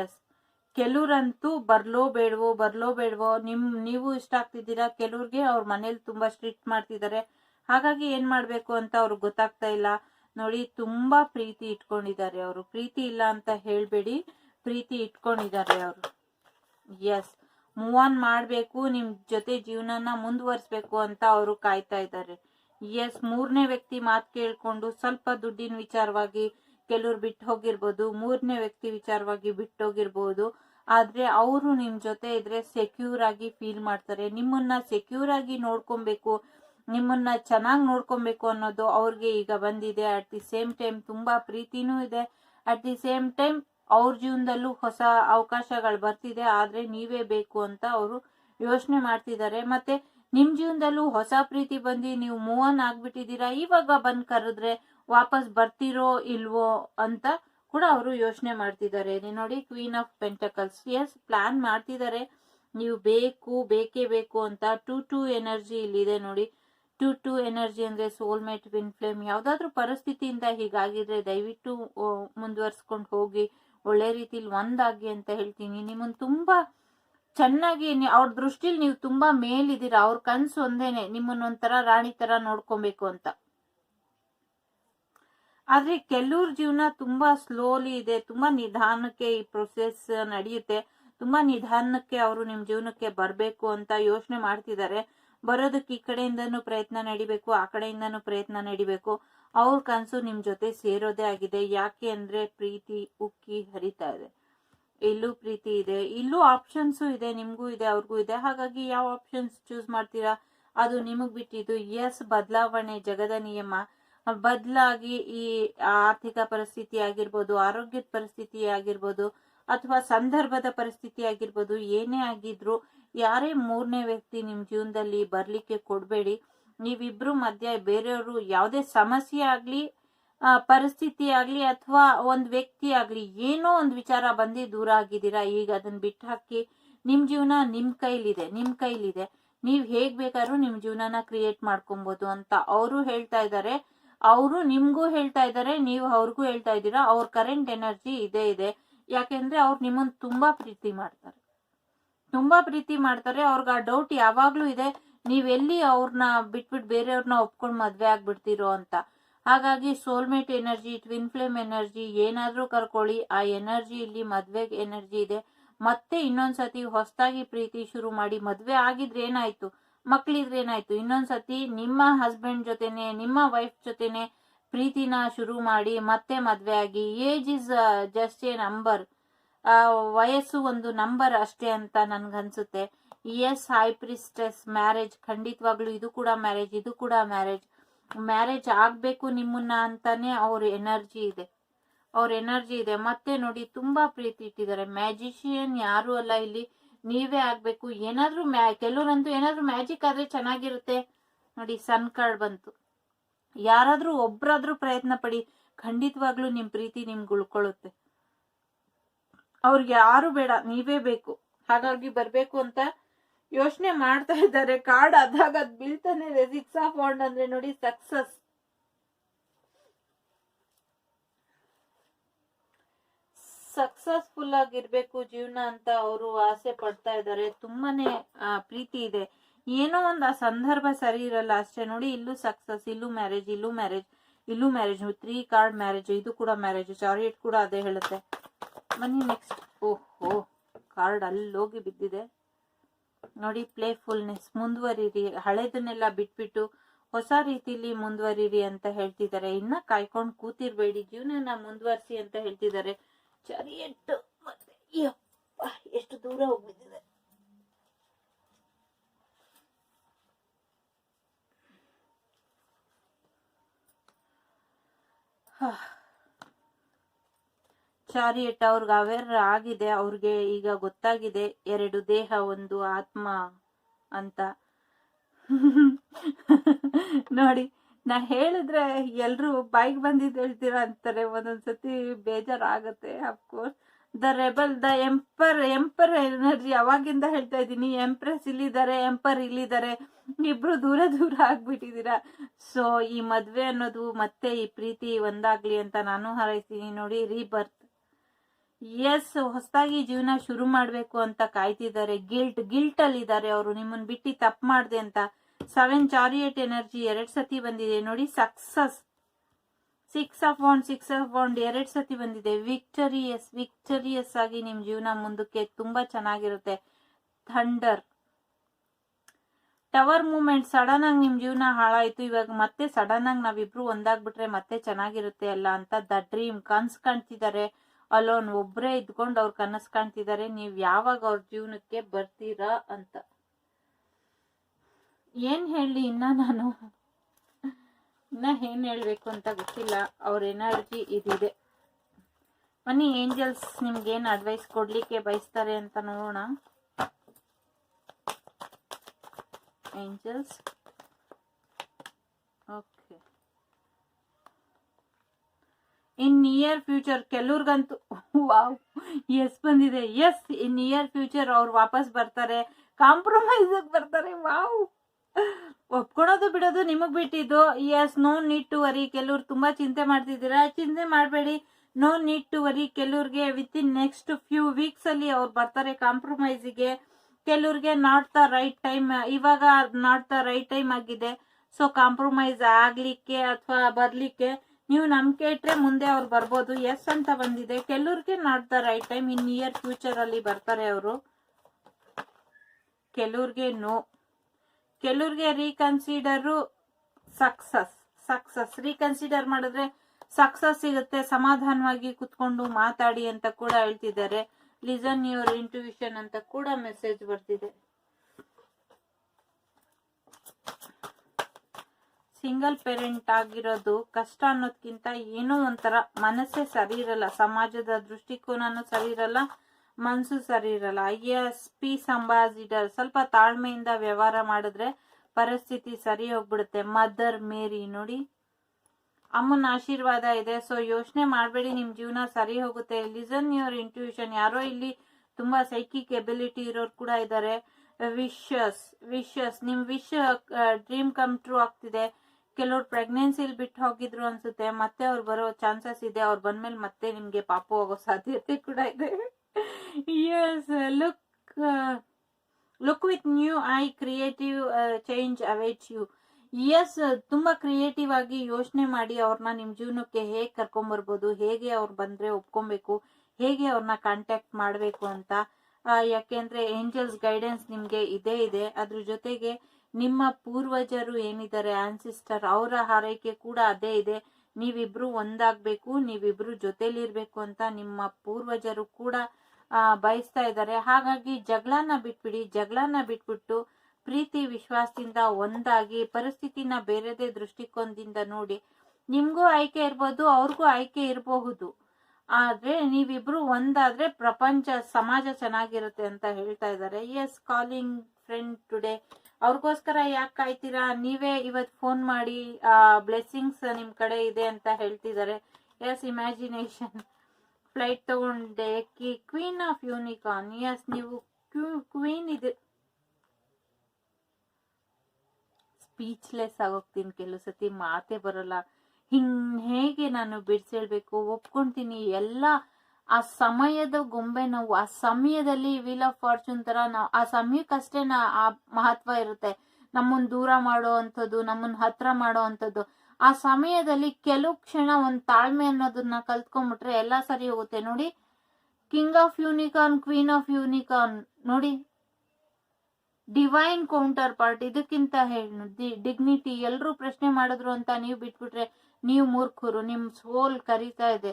ಎಸ್ ಕೆಲವ್ರಂತೂ ಬರ್ಲೋ ಬೇಡವೋ ಬರ್ಲೋ ಬೇಡವೋ, ನಿಮ್, ನೀವು ಇಷ್ಟ ಆಗ್ತಿದ್ದೀರಾ ಕೆಲವ್ರಿಗೆ ಅವ್ರ ಮನೇಲಿ ತುಂಬಾ ಸ್ಟ್ರಿಕ್ಟ್ ಮಾಡ್ತಿದ್ದಾರೆ ಹಾಗಾಗಿ ಏನ್ ಮಾಡ್ಬೇಕು ಅಂತ ಅವ್ರಿಗೆ ಗೊತ್ತಾಗ್ತಾ ಇಲ್ಲ. ನೋಡಿ, ತುಂಬಾ ಪ್ರೀತಿ ಇಟ್ಕೊಂಡಿದ್ದಾರೆ ಅವರು. ಪ್ರೀತಿ ಇಲ್ಲ ಅಂತ ಹೇಳ್ಬೇಡಿ. ಪ್ರೀತಿ ಇಟ್ಕೊಂಡಿದ್ದಾರೆ ಅವರು. ಎಸ್ ಮೂವ್ ಆನ್ ಮಾಡ್ಬೇಕು, ನಿಮ್ ಜೊತೆ ಜೀವನನ ಮುಂದುವರಿಸ್ಬೇಕು ಅಂತ ಅವರು ಕಾಯ್ತಾ ಇದ್ದಾರೆ. ಎಸ್ ಮೂರನೇ ವ್ಯಕ್ತಿ ಮಾತು ಕೇಳ್ಕೊಂಡು ಸ್ವಲ್ಪ ದುಡ್ಡಿನ ವಿಚಾರವಾಗಿ ಕೆಲವ್ರು ಬಿಟ್ಟು ಹೋಗಿರ್ಬೋದು, ಮೂರನೇ ವ್ಯಕ್ತಿ ವಿಚಾರವಾಗಿ ಬಿಟ್ಟು ಹೋಗಿರ್ಬೋದು, ಆದ್ರೆ ಅವರು ನಿಮ್ ಜೊತೆ ಇದ್ರೆ ಸೆಕ್ಯೂರ್ ಆಗಿ ಫೀಲ್ ಮಾಡ್ತಾರೆ. ನಿಮ್ಮನ್ನ ಸೆಕ್ಯೂರ್ ಆಗಿ ನೋಡ್ಕೊಬೇಕು, ನಿಮ್ಮನ್ನ ಚೆನ್ನಾಗಿ ನೋಡ್ಕೊಬೇಕು ಅನ್ನೋದು ಅವ್ರಿಗೆ ಈಗ ಬಂದಿದೆ. ಅಟ್ ದಿ ಸೇಮ್ ಟೈಮ್ ತುಂಬಾ ಪ್ರೀತಿನೂ ಇದೆ. ಅಟ್ ದಿ ಸೇಮ್ ಟೈಮ್ ಅವ್ರ ಜೀವನದಲ್ಲೂ ಹೊಸ ಅವಕಾಶಗಳು ಬರ್ತಿದೆ. ಆದ್ರೆ ನೀವೇ ಬೇಕು ಅಂತ ಅವರು ಯೋಚನೆ ಮಾಡ್ತಿದ್ದಾರೆ. ಮತ್ತೆ ನಿಮ್ ಜೀವನದಲ್ಲೂ ಹೊಸ ಪ್ರೀತಿ ಬಂದು ನೀವು ಮೂವ್ ಆನ್ ಆಗ್ಬಿಟ್ಟಿದ್ದೀರಾ? ಇವಾಗ ಬಂದ್ ಕರೆದ್ರೆ ವಾಪಸ್ ಬರ್ತಿರೋ ಇಲ್ವೋ ಅಂತ ಕೂಡ ಅವರು ಯೋಚನೆ ಮಾಡ್ತಿದ್ದಾರೆ. ಇಲ್ಲಿ ನೋಡಿ queen of pentacles yes plan ಮಾಡ್ತಿದ್ದಾರೆ. ನೀವು ಬೇಕು, ಬೇಕೇ ಬೇಕು ಅಂತ ಟೂ ಟೂ ಎನರ್ಜಿ ಇಲ್ಲಿದೆ ನೋಡಿ. ಟೂ ಟೂ ಎನರ್ಜಿ ಅಂದ್ರೆ ಸೋಲ್ಮೇಟ್ ವಿನ್ ಫ್ಲೇಮ್ ಯಾವ್ದಾದ್ರು ಪರಿಸ್ಥಿತಿಯಿಂದ ಹೀಗಾಗಿದ್ರೆ ದಯವಿಟ್ಟು ಮುಂದುವರ್ಸ್ಕೊಂಡು ಹೋಗಿ. ಒಳ್ಳೆ ರೀತಿಲಿ ಒಂದಾಗಿ ಅಂತ ಹೇಳ್ತೀನಿ. ನಿಮ್ಮನ್ನು ತುಂಬಾ ಚೆನ್ನಾಗಿ ಅವ್ರ ದೃಷ್ಟಿಲಿ ನೀವು ತುಂಬಾ ಮೇಲಿದ್ದೀರಾ. ಅವ್ರ ಕನ್ಸು ಒಂದೇನೆ. ನಿಮ್ಮನ್ನ ಒಂಥರ ರಾಣಿ ತರ ನೋಡ್ಕೊಬೇಕು ಅಂತ. ಆದ್ರೆ ಕೆಲವ್ರ ಜೀವನ ತುಂಬಾ ಸ್ಲೋಲಿ ಇದೆ, ತುಂಬಾ ನಿಧಾನಕ್ಕೆ ಈ ಪ್ರೊಸೆಸ್ ನಡೆಯುತ್ತೆ. ತುಂಬಾ ನಿಧಾನಕ್ಕೆ ಅವರು ನಿಮ್ ಜೀವನಕ್ಕೆ ಬರ್ಬೇಕು ಅಂತ ಯೋಚನೆ ಮಾಡ್ತಿದ್ದಾರೆ ಬರೋದಕ್ಕೆ ಈ ಕಡೆಯಿಂದನೂ ಪ್ರಯತ್ನ ನಡಿಬೇಕು, ಆ ಕಡೆಯಿಂದನೂ ಪ್ರಯತ್ನ ನಡಿಬೇಕು. ಅವ್ರ ಕನಸು ನಿಮ್ ಜೊತೆ ಸೇರೋದೇ ಆಗಿದೆ. ಯಾಕೆ ಅಂದ್ರೆ ಪ್ರೀತಿ ಉಕ್ಕಿ ಹರಿತಾ ಇದೆ. ಇಲ್ಲೂ ಪ್ರೀತಿ ಇದೆ, ಇಲ್ಲೂ ಆಪ್ಷನ್ಸು ಇದೆ, ನಿಮ್ಗೂ ಇದೆ, ಅವ್ರಿಗೂ ಇದೆ. ಹಾಗಾಗಿ ಯಾವ ಆಪ್ಷನ್ಸ್ ಚೂಸ್ ಮಾಡ್ತೀರಾ? ಅದು ನಿಮಗ್ ಬಿಟ್ಟಿದ್ದು. ಎಸ್ ಬದಲಾವಣೆ ಜಗದ ನಿಯಮ. ಬದಲಾಗಿ ಈ ಆರ್ಥಿಕ ಪರಿಸ್ಥಿತಿ ಆಗಿರ್ಬೋದು ಆರೋಗ್ಯದ ಪರಿಸ್ಥಿತಿ ಆಗಿರ್ಬೋದು ಅಥವಾ ಸಂದರ್ಭದ ಪರಿಸ್ಥಿತಿ ಆಗಿರ್ಬೋದು ಏನೇ ಆಗಿದ್ರು ಯಾರೇ ಮೂರನೇ ವ್ಯಕ್ತಿ ನಿಮ್ಮ ಜೀವನದಲ್ಲಿ ಬರ್ಲಿಕ್ಕೆ ಕೊಡಬೇಡಿ. ನೀವಿಬ್ರು ಮಧ್ಯ ಬೇರೆಯವರು ಯಾವುದೇ ಸಮಸ್ಯೆ ಆಗಲಿ ಪರಿಸ್ಥಿತಿ ಆಗಲಿ, ಅಥವಾ ಒಂದು ವ್ಯಕ್ತಿ ಆಗಲಿ, ಏನೋ ಒಂದು ವಿಚಾರ ಬಂದು ದೂರ ಆಗಿದ್ದೀರಾ, ಈಗ ಅದನ್ನ ಬಿಟ್ಟು ಹಾಕಿ ನಿಮ್ಮ ಜೀವನ ನಿಮ್ಮ ಕೈಲಿದೆ ನಿಮ್ಮ ಕೈಲಿದೆ. ನೀವು ಹೇಗೆ ಬೇಕಾದ್ರೂ ನಿಮ್ಮ ಜೀವನನ ಕ್ರಿಯೇಟ್ ಮಾಡ್ಕೊಬೋದು ಅಂತ ಅವರು ಹೇಳ್ತಾ ಇದ್ದಾರೆ. ಅವರು ನಿಮ್ಗೂ ಹೇಳ್ತಾ ಇದ್ದಾರೆ ನೀವು ಅವ್ರಿಗೂ ಹೇಳ್ತಾ ಇದ್ದೀರಾ, ಅವ್ರ ಕರೆಂಟ್ ಎನರ್ಜಿ ಇದೇ ಇದೆ. ಯಾಕೆಂದ್ರೆ ಅವ್ರು ನಿಮ್ಮನ್ನ ತುಂಬಾ ಪ್ರೀತಿ ಮಾಡ್ತಾರೆ. ತುಂಬಾ ಪ್ರೀತಿ ಮಾಡ್ತಾರೆ. ಅವ್ರಿಗೆ ಆ ಡೌಟ್ ಯಾವಾಗ್ಲೂ ಇದೆ ನೀವೆಲ್ಲಿ ಅವ್ರನ್ನ ಬಿಟ್ಬಿಟ್ಟು ಬೇರೆಯವ್ರನ್ನ ಒಪ್ಕೊಂಡು ಮದ್ವೆ ಆಗ್ಬಿಡ್ತೀರೋ ಅಂತ. ಹಾಗಾಗಿ soulmate energy twin flame energy ಏನಾದ್ರೂ ಕರ್ಕೊಳ್ಳಿ. ಆ ಎನರ್ಜಿ ಇಲ್ಲಿ ಮದ್ವೆ ಎನರ್ಜಿ ಇದೆ. ಮತ್ತೆ ಇನ್ನೊಂದ್ಸತಿ ಹೊಸದಾಗಿ ಪ್ರೀತಿ ಶುರು ಮಾಡಿ ಮದ್ವೆ ಆಗಿದ್ರೆ ಏನಾಯ್ತು? ಮಕ್ಳಿದ್ರೆ ಏನಾಯ್ತು? ಇನ್ನೊಂದ್ಸತಿ ನಿಮ್ಮ ಹಸ್ಬೆಂಡ್ ಜೊತೆನೆ, ನಿಮ್ಮ ವೈಫ್ ಜೊತೆನೆ ಪ್ರೀತಿನ ಶುರು ಮಾಡಿ ಮತ್ತೆ ಮದ್ವೆ ಆಗಿ. Age is just a number ವಯಸ್ಸು ಒಂದು ನಂಬರ್ ಅಷ್ಟೇ ಅಂತ ನನ್ಗನ್ಸುತ್ತೆ. ಎಸ್ ಹೈ ಪ್ರಿಸ್ಟೆಸ್ ಮ್ಯಾರೇಜ್ ಖಂಡಿತವಾಗ್ಲೂ ಇದು ಕೂಡ ಮ್ಯಾರೇಜ್ ಇದು ಕೂಡ ಮ್ಯಾರೇಜ್ ಮ್ಯಾರೇಜ್ ಆಗ್ಬೇಕು ನಿಮ್ಮನ್ನ ಅಂತಾನೆ ಅವ್ರ ಎನರ್ಜಿ ಇದೆ. ಅವ್ರ ಎನರ್ಜಿ ಇದೆ. ಮತ್ತೆ ನೋಡಿ, ತುಂಬಾ ಪ್ರೀತಿ ಇಟ್ಟಿದ್ದಾರೆ. ಮ್ಯಾಜಿಷಿಯನ್ ಯಾರು ಅಲ್ಲ ಇಲ್ಲಿ. ನೀವೇ ಆಗ್ಬೇಕು. ಏನಾದ್ರೂ ಮ್ಯಾ, ಕೆಲವರಂತೂ ಏನಾದ್ರೂ ಮ್ಯಾಜಿಕ್ ಆದ್ರೆ ಚೆನ್ನಾಗಿರುತ್ತೆ. ನೋಡಿ, ಸನ್ ಕಾರ್ಡ್ ಬಂತು. ಯಾರಾದ್ರೂ ಒಬ್ರಾದ್ರೂ ಪ್ರಯತ್ನ ಪಡಿ. ಖಂಡಿತವಾಗ್ಲೂ ನಿಮ್ ಪ್ರೀತಿ ನಿಮ್ಗೆ ಉಳ್ಕೊಳ್ಳುತ್ತೆ. ಅವ್ರಿಗೆ ಯಾರು ಬೇಡ, ನೀವೇ ಬೇಕು. ಹಾಗಾಗಿ ಬರ್ಬೇಕು ಅಂತ ಯೋಚನೆ ಮಾಡ್ತಾ ಇದ್ದಾರೆ. ಕಾರ್ಡ್ ಅದಾಗ ಅದ್ ಬೀಳ್ತಾನೆ. ಸಿಕ್ಸ್ ಆಫ್ ಅಂದ್ರೆ ನೋಡಿ, ಸಕ್ಸಸ್. ಸಕ್ಸಸ್ಫುಲ್ ಆಗಿರ್ಬೇಕು ಜೀವನ ಅಂತ ಅವರು ಆಸೆ ಪಡ್ತಾ ಇದ್ದಾರೆ. ತುಂಬಾನೇ ಪ್ರೀತಿ ಇದೆ. ಏನೋ ಒಂದು ಆ ಸಂದರ್ಭ ಸರಿ ಇರಲ್ಲ ಅಷ್ಟೇ. ನೋಡಿ, ಇಲ್ಲೂ ಸಕ್ಸಸ್ ಇಲ್ಲೂ ಮ್ಯಾರೇಜ್ ಇಲ್ಲೂ ಮ್ಯಾರೇಜ್ ಇಲ್ಲೂ ಮ್ಯಾರೇಜ್ ತ್ರೀ ಕಾರ್ಡ್ ಮ್ಯಾರೇಜ್ ಇದು ಕೂಡ ಮ್ಯಾರೇಜ್ ಚಾರಿಯೇಟ್ ಕೂಡ ಅದೇ ಹೇಳುತ್ತೆ. ಮನಿ ನೆಕ್ಸ್ಟ್ ಓಹೋ ಕಾರ್ಡ್ ಅಲ್ಲಿ ಹೋಗಿ ಬಿದ್ದಿದೆ. ನೋಡಿ ಪ್ಲೇಫುಲ್ನೆಸ್ ಮುಂದುವರಿರಿ. ಹಳೆದನ್ನೆಲ್ಲ ಬಿಟ್ಬಿಟ್ಟು ಹೊಸ ರೀತಿಲಿ ಮುಂದುವರಿರಿ ಅಂತ ಹೇಳ್ತಿದ್ದಾರೆ. ಇನ್ನ ಕಾಯ್ಕೊಂಡು ಕೂತಿರ್ಬೇಡಿ. ಜೀವನನ ಮುಂದುವರಿಸಿ ಅಂತ ಹೇಳ್ತಿದ್ದಾರೆ. ಚರಿಯಟ್ಟು ಮತ್ತೆ ಯಪ್ಪ ಎಷ್ಟು ದೂರ ಹೋಗ್ಬಿಟ್ಟಿದೆ. ಚಾರಿಯಟ್ ಅವ್ರಿಗೆ ಅವೇರ್ ಆಗಿದೆ, ಅವ್ರಿಗೆ ಈಗ ಗೊತ್ತಾಗಿದೆ, ಎರಡು ದೇಹ, ಒಂದು ಆತ್ಮ ಅಂತ. <laughs> ನೋಡಿ ನಾ ಹೇಳಿದ್ರೆ ಎಲ್ರು ಬಾಯಿಗೆ ಬಂದಿದ್ದು ಹೇಳ್ತೀರಾ ಅಂತಾರೆ. ಒಂದೊಂದ್ಸತಿ ಬೇಜಾರಾಗತ್ತೆ of course the rebel the emperor emperor energy ಅವಾಗಿಂದ ಹೇಳ್ತಾ ಇದ್ದೀನಿ. ಎಂಪ್ರೆಸ್ ಇಲ್ಲಿದ್ದಾರೆ ಎಂಪರ್ ಇಲ್ಲಿದ್ದಾರೆ. ಇಬ್ರು ದೂರ ದೂರ ಆಗ್ಬಿಟ್ಟಿದ್ದೀರಾ. ಸೊ ಈ ಮದ್ವೆ ಅನ್ನೋದು ಮತ್ತೆ ಈ ಪ್ರೀತಿ ಒಂದಾಗ್ಲಿ ಅಂತ ನಾನು ಹಾರೈಸ್ತೀನಿ ನೋಡಿ. ರೀಬರ್ತ್ ಎಸ್ ಹೊಸದಾಗಿ ಜೀವನ ಶುರು ಮಾಡ್ಬೇಕು ಅಂತ ಕಾಯ್ತಿದ್ದಾರೆ. ಗಿಲ್ಟ್ ಗಿಲ್ಟ್ ಅಲ್ಲಿ ಇದ್ದಾರೆ ಅವರು ನಿಮ್ಮನ್ನ ಬಿಟ್ಟು ತಪ್ಪು ಮಾಡ್ದೆ ಅಂತ ಸೆವೆನ್ ಜಾರಿಯೇಟ್ ಎನರ್ಜಿ ಎರಡು ಸತಿ ಬಂದಿದೆ. ನೋಡಿ success six of wand six of wand ಎರಡು ಸತಿ ಬಂದಿದೆ. ವಿಕ್ಟರಿಯಸ್ ವಿಕ್ಟರಿಯಸ್ ಆಗಿ ನಿಮ್ಮ ಜೀವನ ಮುಂದಕ್ಕೆ ತುಂಬಾ ಚೆನ್ನಾಗಿರುತ್ತೆ. ಥಂಡರ್ ಟವರ್ ಮೂಮೆಂಟ್ ಸಡನ್ ಆಗಿ ನಿಮ್ ಜೀವನ ಹಾಳಾಯ್ತು. ಇವಾಗ ಮತ್ತೆ ಸಡನ್ ಆಗಿ ನಾವಿಬ್ರು ಒಂದಾಗ್ಬಿಟ್ರೆ ಮತ್ತೆ ಚೆನ್ನಾಗಿರುತ್ತೆ ಅಲ್ಲ ಅಂತ ದ ಡ್ರೀಮ್. ಕನ್ಸ್ ಕಾಣ್ತಿದ್ದಾರೆ. ಅಲೋನ್ ಒಬ್ರೇ ಇದ್ಕೊಂಡು ಅವ್ರ ಕನಸು ಕಾಣ್ತಿದ್ದಾರೆ. ನೀವ್ ಯಾವಾಗ ಅವ್ರ ಜೀವನಕ್ಕೆ ಬರ್ತೀರಾ ಅಂತ. ಏನ್ ಹೇಳಿ ಇನ್ನ ನಾನು? ಇನ್ನ ಏನು ಹೇಳಬೇಕು ಅಂತ ಗೊತ್ತಿಲ್ಲ. ಅವ್ರ ಎನರ್ಜಿ ಇದಿದೆ. ಮನಿ ಏಂಜಲ್ಸ್ ನಿಮ್ಗೇನು ಅಡ್ವೈಸ್ ಕೊಡಲಿಕ್ಕೆ ಬಯಸ್ತಾರೆ ಅಂತ ನೋಡೋಣ. Angels? Okay. In near future ಕೆಲವ್ರಿಗಂತೂ, wow yes ಬಂದಿದೆ. ಎಸ್ ಇನ್ ನಿಯರ್ ಫ್ಯೂಚರ್ ಅವ್ರು ವಾಪಸ್ ಬರ್ತಾರೆ. ಕಾಂಪ್ರಮೈಸ್ ಬರ್ತಾರೆ. ವಾವ್. ಒಪ್ಕೊಳೋದು ಬಿಡೋದು ನಿಮಗ್ ಬಿಟ್ಟಿದ್ದು. Yes no need to worry ಕೆಲವ್ರು ತುಂಬಾ ಚಿಂತೆ ಮಾಡ್ತಿದ್ದೀರಾ? ಚಿಂತೆ ಮಾಡಬೇಡಿ. ನೋ ನೀಡ್ ಟು ವರಿ ಕೆಲವ್ರಿಗೆ with in next few weeks ಅಲ್ಲಿ ಅವ್ರು ಬರ್ತಾರೆ ಕಾಂಪ್ರಮೈಸಿಗೆ ಕೆಲವ್ರಿಗೆ ನಾಟ್ ದ ರೈಟ್ ಟೈಮ್ ಇವಾಗ ನಾಟ್ ದ ರೈಟ್ ಟೈಮ್ ಆಗಿದೆ. ಸೊ ಕಾಂಪ್ರಮೈಸ್ ಆಗ್ಲಿಕ್ಕೆ ಅಥವಾ ಬರ್ಲಿಕ್ಕೆ ನೀವು ನಂಬಿಕೆ ಇಟ್ಟರೆ ಮುಂದೆ ಅವ್ರು ಬರ್ಬೋದು. ಎಸ್ ಅಂತ ಬಂದಿದೆ. ಕೆಲವ್ರಿಗೆ not the right time in near future ಅಲ್ಲಿ ಬರ್ತಾರೆ ಅವರು. ಕೆಲವ್ರಿಗೆ ನೋ ಕೆಲವ್ರಿಗೆ ರೀಕನ್ಸಿಡರು ಸಕ್ಸಸ್ ಸಕ್ಸಸ್ ರೀಕನ್ಸಿಡರ್ ಮಾಡಿದ್ರೆ ಸಕ್ಸಸ್ ಸಿಗುತ್ತೆ, ಸಮಾಧಾನವಾಗಿ ಕುತ್ಕೊಂಡು ಮಾತಾಡಿ ಅಂತ ಕೂಡ ಹೇಳ್ತಿದ್ದಾರೆ. ಲಿಸನ್ ಯುವರ್ ಇಂಟ್ಯೂಷನ್ ಅಂತ ಕೂಡ ಮೆಸೇಜ್ ಬರ್ತಿದೆ. ಸಿಂಗಲ್ ಪೇರೆಂಟ್ ಆಗಿರೋದು ಕಷ್ಟ ಅನ್ನೋದ್ಕಿಂತ ಏನೋ ಒಂಥರ ಮನಸ್ಸೇ ಸರಿ ಇರಲ್ಲ, ಸಮಾಜದ ದೃಷ್ಟಿಕೋನನೂ ಸರಿ ಇರಲ್ಲ ಮನ್ಸು ಸರಿ ಇರಲ್ಲ. ಎಸ್ ಪಿ ಸಂಬಾಸಿಡರ್ ಸ್ವಲ್ಪ ತಾಳ್ಮೆಯಿಂದ ವ್ಯವಹಾರ ಮಾಡಿದ್ರೆ ಪರಿಸ್ಥಿತಿ ಸರಿ ಹೋಗ್ಬಿಡುತ್ತೆ. ಮದರ್ ಮೇರಿ ನೋಡಿ. ಅಮ್ಮನ ಆಶೀರ್ವಾದ ಇದೆ. ಸೊ ಯೋಚನೆ ಮಾಡಬೇಡಿ ನಿಮ್ಮ ಜೀವನ ಸರಿ ಹೋಗುತ್ತೆ. ಲಿಸನ್ ಯುವರ್ ಇಂಟ್ಯೂಷನ್ ಯಾರೋ ಇಲ್ಲಿ ತುಂಬಾ ಸೈಕಿಕ್ ಎಬಿಲಿಟಿ ಇರೋರು ಕೂಡ ಇದ್ದಾರೆ. ವಿಶಸ್ ವಿಶಸ್ ನಿಮ್ ವಿಶ್ ಡ್ರೀಮ್ ಕಮ್ ಟ್ರೂ ಆಗ್ತಿದೆ. ಕೆಲವ್ರು ಪ್ರೆಗ್ನೆನ್ಸಿಲಿ ಬಿಟ್ಟು ಹೋಗಿದ್ರು ಅನ್ಸುತ್ತೆ. ಮತ್ತೆ ಅವ್ರು ಬರೋ ಚಾನ್ಸಸ್ ಇದೆ. ಅವ್ರು ಬಂದ್ಮೇಲೆ ಮತ್ತೆ ನಿಮ್ಗೆ ಪಾಪು ಹೋಗೋ ಸಾಧ್ಯತೆ ಕೂಡ ಇದೆ. Yes look look with new eye creative change awaits you yes ತುಂಬಾ ಕ್ರಿಯೇಟಿವ್ ಆಗಿ ಯೋಚನೆ ಮಾಡಿ ಅವ್ರನ್ನ ನಿಮ್ಮ ಜೀವನಕ್ಕೆ ಹೇಗೆ ಕರ್ಕೊಂಬರ್ಬೋದು ಹೇಗೆ ಅವ್ರು ಬಂದ್ರೆ ಒಪ್ಕೊಬೇಕು, ಹೇಗೆ ಅವ್ರನ್ನ ಕಾಂಟ್ಯಾಕ್ಟ್ ಮಾಡಬೇಕು ಅಂತ. ಯಾಕೆಂದ್ರೆ ಏಂಜಲ್ಸ್ ಗೈಡೆನ್ಸ್ ನಿಮಗೆ ಇದೇ ಇದೆ. ಅದ್ರ ಜೊತೆಗೆ ನಿಮ್ಮ ಪೂರ್ವಜರು ಏನಿದ್ದಾರೆ ಆನ್ಸಿಸ್ಟರ್ ಅವರ ಹಾರೈಕೆ ಕೂಡ ಅದೇ ಇದೆ. ನೀವಿಬ್ರು ಒಂದಾಗ್ಬೇಕು, ನೀವಿಬ್ರು ಜೊತೆಲಿರ್ಬೇಕು ಅಂತ ನಿಮ್ಮ ಪೂರ್ವಜರು ಕೂಡ ಬಯಸ್ತಾ ಇದ್ದಾರೆ. ಹಾಗಾಗಿ ಜಗಳನ ಬಿಟ್ಬಿಡಿ. ಜಗಳನ ಬಿಟ್ಬಿಟ್ಟು ಪ್ರೀತಿ, ವಿಶ್ವಾಸದಿಂದ ಒಂದಾಗಿ, ಪರಿಸ್ಥಿತಿನ ಬೇರೆದೇ ದೃಷ್ಟಿಕೋನದಿಂದ ನೋಡಿ. ನಿಮ್ಗೂ ಆಯ್ಕೆ ಇರ್ಬೋದು, ಅವ್ರಿಗೂ ಆಯ್ಕೆ ಇರಬಹುದು. ಆದ್ರೆ ನೀವಿಬ್ರು ಒಂದಾದ್ರೆ ಪ್ರಪಂಚ, ಸಮಾಜ ಚೆನ್ನಾಗಿರುತ್ತೆ ಅಂತ ಹೇಳ್ತಾ ಇದ್ದಾರೆ. ಎಸ್ ಕಾಲಿಂಗ್ ಫ್ರೆಂಡ್ ಟುಡೇ ಅವ್ರಿಗೋಸ್ಕರ ಯಾಕೆ ಕಾಯ್ತೀರಾ? ನೀವೇ ಇವತ್ತು ಫೋನ್ ಮಾಡಿ ಬ್ಲೆಸ್ಸಿಂಗ್ಸ್ ನಿಮ್ ಕಡೆ ಇದೆ ಅಂತ ಹೇಳ್ತಿದ್ದಾರೆ ಎಸ್ ಇಮ್ಯಾಜಿನೇಷನ್ ಫ್ಲೈಟ್ ತಗೊಂಡೆ, ಕಿ ಕ್ವೀನ್ ಆಫ್ ಯೂನಿಕಾನ್ ಎಸ್ ನೀವು ಕ್ವೀನ್ ಇದು. ಸ್ಪೀಚ್ಲೆಸ್ ಆಗೋಗ್ತೀನಿ ಕೆಲವು ಸತಿ, ಮಾತೇ ಬರಲ್ಲ. ಹಿಂಗ್ ಹೇಗೆ ನಾನು ಬಿಡ್ಸೇಳ್ಬೇಕು ಒಪ್ಕೊಂತೀನಿ. ಎಲ್ಲ ಆ ಸಮಯದ ಗೊಂಬೆ ನೋವು, ಆ ಸಮಯದಲ್ಲಿ ವೀಲ್ ಆಫ್ ಫಾರ್ಚೂನ್ ತರ ನಾವು, ಆ ಸಮಯಕ್ಕಷ್ಟೇ ಆ ಮಹತ್ವ ಇರುತ್ತೆ. ನಮ್ಮನ್ನ ದೂರ ಮಾಡೋ ಅಂಥದ್ದು ನಮ್ಮನ್ನ ಹತ್ರ ಮಾಡೋ ಅಂಥದ್ದು. ಆ ಸಮಯದಲ್ಲಿ ಕೆಲವು ಕ್ಷಣ ಒಂದ್ ತಾಳ್ಮೆ ಅನ್ನೋದನ್ನ ಕಲ್ತ್ಕೊಂಡ್ಬಿಟ್ರೆ ಎಲ್ಲ ಸರಿ ಹೋಗುತ್ತೆ. ನೋಡಿ king of unicorn queen of unicorn ನೋಡಿ ಡಿವೈನ್ ಕೌಂಟರ್ ಪಾರ್ಟ್ ಇದಕ್ಕಿಂತ ಹೇಳಿ ಡಿಗ್ನಿಟಿ ಎಲ್ಲರೂ ಪ್ರಶ್ನೆ ಮಾಡಿದ್ರು ಅಂತ ನೀವು ಬಿಟ್ಬಿಟ್ರೆ, ನೀವು ಮೂರ್ಖರು. ನಿಮ್ ಸೋಲ್ ಕರಿತಾ ಇದೆ.